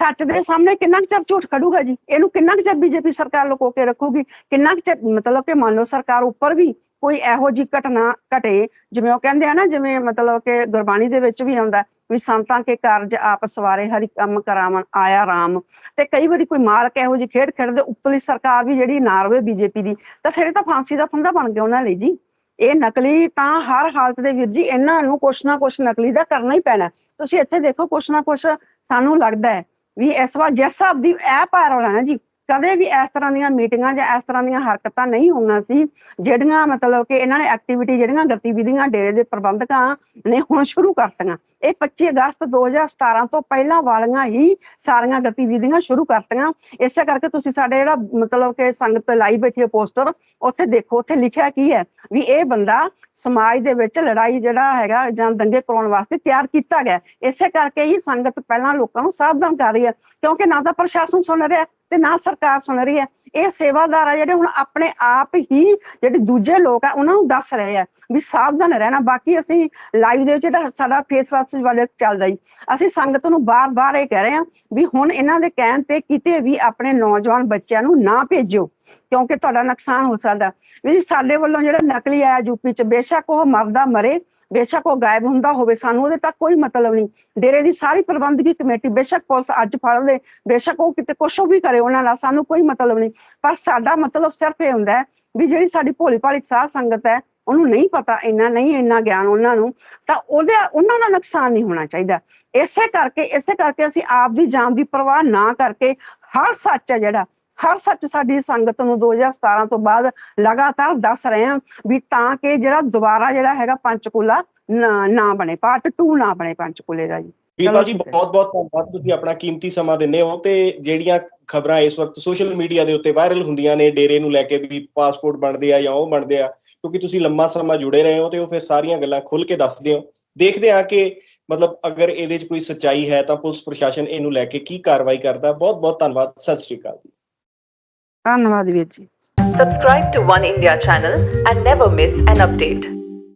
ਸੱਚ ਦੇ ਸਾਹਮਣੇ ਕਿੰਨਾ ਕੁ ਚਿਰ ਝੂਠ ਖੜੂਗਾ ਜੀ? ਇਹਨੂੰ ਕਿੰਨਾ ਕੁ ਚਿਰ ਬੀਜੇਪੀ ਸਰਕਾਰ ਲੁਕੋ ਕੇ ਰੱਖੂਗੀ? ਕਿੰਨਾ ਕੁ ਚਿਰ, ਮਤਲਬ ਕਿ ਮੰਨ ਲਓ ਸਰਕਾਰ ਉੱਪਰ ਵੀ ਕੋਈ ਇਹੋ ਜੀ ਘਟਨਾ ਘਟੇ, ਜਿਵੇਂ ਉਹ ਕਹਿੰਦੇ ਆ ਨਾ, ਜਿਵੇਂ ਮਤਲਬ ਕਿ ਗੁਰਬਾਣੀ ਦੇ ਵਿੱਚ ਵੀ ਆਉਂਦਾ ਵੀ ਸੰਤਾਂ ਕੇ ਕਾਰਜ ਆਪ ਸਵਾਰੇ ਹਰੀ ਕੰਮ ਕਰਾਵਣ, ਆਇਆ ਰਾਮ। ਤੇ ਕਈ ਵਾਰੀ ਕੋਈ ਮਾਲਕ ਇਹੋ ਜੀ ਖੇਡ ਖੇਡਦੇ ਉੱਪਰਲੀ ਸਰਕਾਰ ਵੀ ਜਿਹੜੀ ਨਾ ਬੀਜੇਪੀ ਦੀ, ਤਾਂ ਫਿਰ ਇਹ ਤਾਂ ਫਾਂਸੀ ਦਾ ਫੰਦਾ ਬਣ ਗਿਆ ਉਹਨਾਂ ਲਈ ਜੀ। ਇਹ ਨਕਲੀ ਤਾਂ ਹਰ ਹਾਲਤ ਦੇ ਵੀਰ ਜੀ, ਇਹਨਾਂ ਨੂੰ ਕੁਛ ਨਾ ਕੁਛ ਨਕਲੀ ਦਾ ਕਰਨਾ ਹੀ ਪੈਣਾ। ਤੁਸੀਂ ਇੱਥੇ ਦੇਖੋ ਕੁਛ ਨਾ ਕੁਛ ਸਾਨੂੰ ਲੱਗਦਾ ਹੈ ਵੀ ਇਸ ਵਾਰ ਜਿਸ ਹਿਸਾਬ ਦੀ ਇਹ ਪਾਇਰਲ ਹੈ ਨਾ ਜੀ ਕਦੇ ਵੀ ਇਸ ਤਰ੍ਹਾਂ ਦੀਆਂ ਮੀਟਿੰਗਾਂ ਜਾਂ ਇਸ ਤਰ੍ਹਾਂ ਦੀਆਂ ਹਰਕਤਾਂ ਨਹੀਂ ਹੋਈਆਂ ਸੀ, ਜਿਹੜੀਆਂ ਮਤਲਬ ਕਿ ਇਹਨਾਂ ਨੇ ਐਕਟੀਵਿਟੀ ਜਿਹੜੀਆਂ ਗਤੀਵਿਧੀਆਂ ਡੇਰੇ ਦੇ ਪ੍ਰਬੰਧਕਾਂ ਨੇ ਹੁਣ ਸ਼ੁਰੂ ਕਰਤੀਆਂ। ਇਹ 25 ਅਗਸਤ 2017 ਤੋਂ ਪਹਿਲਾਂ ਵਾਲੀਆਂ ਹੀ ਸਾਰੀਆਂ ਗਤੀਵਿਧੀਆਂ ਸ਼ੁਰੂ ਕਰਤੀਆਂ। ਇਸੇ ਕਰਕੇ ਤੁਸੀਂ ਸਾਡੇ ਜਿਹੜਾ ਮਤਲਬ ਕਿ ਸੰਗਤ ਲਾਈ ਬੈਠੀ ਹੈ ਪੋਸਟਰ, ਉੱਥੇ ਦੇਖੋ, ਉੱਥੇ ਲਿਖਿਆ ਕੀ ਹੈ ਵੀ ਇਹ ਬੰਦਾ ਸਮਾਜ ਦੇ ਵਿੱਚ ਲੜਾਈ ਜਿਹੜਾ ਹੈਗਾ ਜਾਂ ਦੰਗੇ ਕਰਾਉਣ ਵਾਸਤੇ ਤਿਆਰ ਕੀਤਾ ਗਿਆ। ਇਸੇ ਕਰਕੇ ਹੀ ਸੰਗਤ ਪਹਿਲਾਂ ਲੋਕਾਂ ਨੂੰ ਸਾਵਧਾਨ ਕਰ ਰਹੀ ਹੈ, ਕਿਉਂਕਿ ਨਾ ਤਾਂ ਪ੍ਰਸ਼ਾਸਨ ਸੁਣ ਰਿਹਾ। ਤੇ ਨਾ ਸਰਕਾਰ ਸੁਣ ਰਹੀ ਹੈ। ਇਹ ਸੇਵਾਦਾਰ ਆ ਜਿਹੜੇ ਹੁਣ ਆਪਣੇ ਆਪ ਹੀ ਜਿਹੜੇ ਦੂਜੇ ਲੋਕ ਆ, ਉਹਨਾਂ ਨੂੰ ਦੱਸ ਰਹੇ ਆ ਵੀ ਸਾਵਧਾਨ ਰਹਿਣਾ। ਬਾਕੀ ਅਸੀਂ ਲਾਈਵ ਦੇ ਵਿੱਚ ਜਿਹੜਾ ਸਾਡਾ ਫੇਸ ਵਾਚ ਵਾਲੇ ਚੱਲਦਾ ਜੀ। ਅਸੀਂ ਸੰਗਤ ਨੂੰ ਬਾਰ-ਬਾਰ ਇਹ ਕਹਿ ਰਹੇ ਹਾਂ ਵੀ ਹੁਣ ਇਹਨਾਂ ਦੇ ਕਹਿਣ ਤੇ ਕਿਤੇ ਵੀ ਆਪਣੇ ਨੌਜਵਾਨ ਬੱਚਿਆਂ ਨੂੰ ਨਾ ਭੇਜੋ ਕਿਉਂਕਿ ਤੁਹਾਡਾ ਨੁਕਸਾਨ ਹੋ ਸਕਦਾ। ਵੀ ਸਾਡੇ ਵੱਲੋਂ ਜਿਹੜਾ ਨਕਲੀ ਆਇਆ ਯੂਪੀ ਚ, ਬੇਸ਼ੱਕ ਉਹ ਮਰਦਾ ਮਰੇ ਬੇਸ਼ੱਕ ਉਹ ਗਾਇਬ ਹੁੰਦਾ ਹੋਵੇ, ਸਾਨੂੰ ਉਹਦੇ ਤੱਕ ਕੋਈ ਮਤਲਬ ਨਹੀਂ। ਡੇਰੇ ਦੀ ਸਾਰੀ ਪ੍ਰਬੰਧਕੀ ਕਮੇਟੀ, ਬੇਸ਼ੱਕ ਪੁਲਿਸ ਅੱਜ ਫੜ ਲੇ, ਬੇਸ਼ੱਕ ਉਹ ਕਿਤੇ ਕੁਛ ਵੀ ਕਰੇ ਉਹਨਾਂ ਨਾਲ, ਸਾਨੂੰ ਕੋਈ ਮਤਲਬ ਨਹੀਂ। ਪਰ ਸਾਡਾ ਮਤਲਬ ਸਿਰਫ ਇਹ ਹੁੰਦਾ ਹੈ ਵੀ ਜਿਹੜੀ ਸਾਡੀ ਭੋਲੀ ਭਾਲੀ ਸਾਧ ਸੰਗਤ ਹੈ, ਉਹਨੂੰ ਨਹੀਂ ਪਤਾ, ਇੰਨਾ ਨਹੀਂ, ਇੰਨਾ ਗਿਆਨ ਉਹਨਾਂ ਨੂੰ, ਤਾਂ ਉਹਦੇ, ਉਹਨਾਂ ਦਾ ਨੁਕਸਾਨ ਨਹੀਂ ਹੋਣਾ ਚਾਹੀਦਾ। ਇਸੇ ਕਰਕੇ ਇਸੇ ਕਰਕੇ ਅਸੀਂ ਆਪ ਦੀ ਜਾਨ ਦੀ ਪਰਵਾਹ ਨਾ ਕਰਕੇ, ਹਰ ਸੱਚ ਹੈ ਜਿਹੜਾ ਹਰ ਸੱਚ ਸਾਡੀ ਸੰਗਤ ਨੂੰ 2017 ਤੋਂ ਬਾਅਦ ਲਗਾਤਾਰ ਦੱਸ ਰਹੇ ਹਾਂ ਵੀ ਤਾਂ ਕਿ ਜਿਹੜਾ ਦੁਬਾਰਾ ਜਿਹੜਾ ਹੈਗਾ ਪੰਚਕੂਲਾ ਨਾ ਬਣੇ ਪਾਰਟ 2 ਨਾ ਬਣੇ ਪੰਚਕੂਲੇ ਦਾ ਜੀ। ਵੀਰਪਾਲ ਜੀ। ਬਹੁਤ ਬਹੁਤ ਧੰਨਵਾਦ ਤੁਸੀਂ ਆਪਣਾ ਕੀਮਤੀ ਸਮਾਂ ਦਿੰਦੇ ਹੋ ਤੇ ਜਿਹੜੀਆਂ ਖਬਰਾਂ ਇਸ ਵਕਤ ਸੋਸ਼ਲ ਮੀਡੀਆ ਦੇ ਉੱਤੇ ਵਾਇਰਲ ਹੁੰਦੀਆਂ ਨੇ ਡੇਰੇ ਨੂੰ ਲੈ ਕੇ ਵੀ ਪਾਸਪੋਰਟ ਬਣਦੇ ਆ ਜਾਂ ਉਹ ਬਣਦੇ ਆ ਕਿਉਂਕਿ ਤੁਸੀਂ ਲੰਮਾ ਸਮਾਂ ਜੁੜੇ ਰਹੇ ਹੋ ਤੇ ਉਹ ਫਿਰ ਸਾਰੀਆਂ ਗੱਲਾਂ ਖੁੱਲ ਕੇ ਦੱਸਦੇ ਹੋ ਦੇਖਦੇ ਆ ਕਿ ਮਤਲਬ ਅਗਰ ਇਹਦੇ 'ਚ ਕੋਈ ਸੱਚਾਈ ਹੈ ਤਾਂ ਪੁਲਿਸ ਪ੍ਰਸ਼ਾਸਨ ਇਹਨੂੰ ਲੈ ਕੇ ਕੀ ਕਾਰਵਾਈ ਕਰਦਾ। ਬਹੁਤ ਬਹੁਤ ਧੰਨਵਾਦ ਸਤਿ ਸ਼੍ਰੀ ਅਕਾਲ ਜੀ। ਧੰਨਵਾਦ ਵੀਰ ਜੀ Subscribe to One India channel and never miss an update.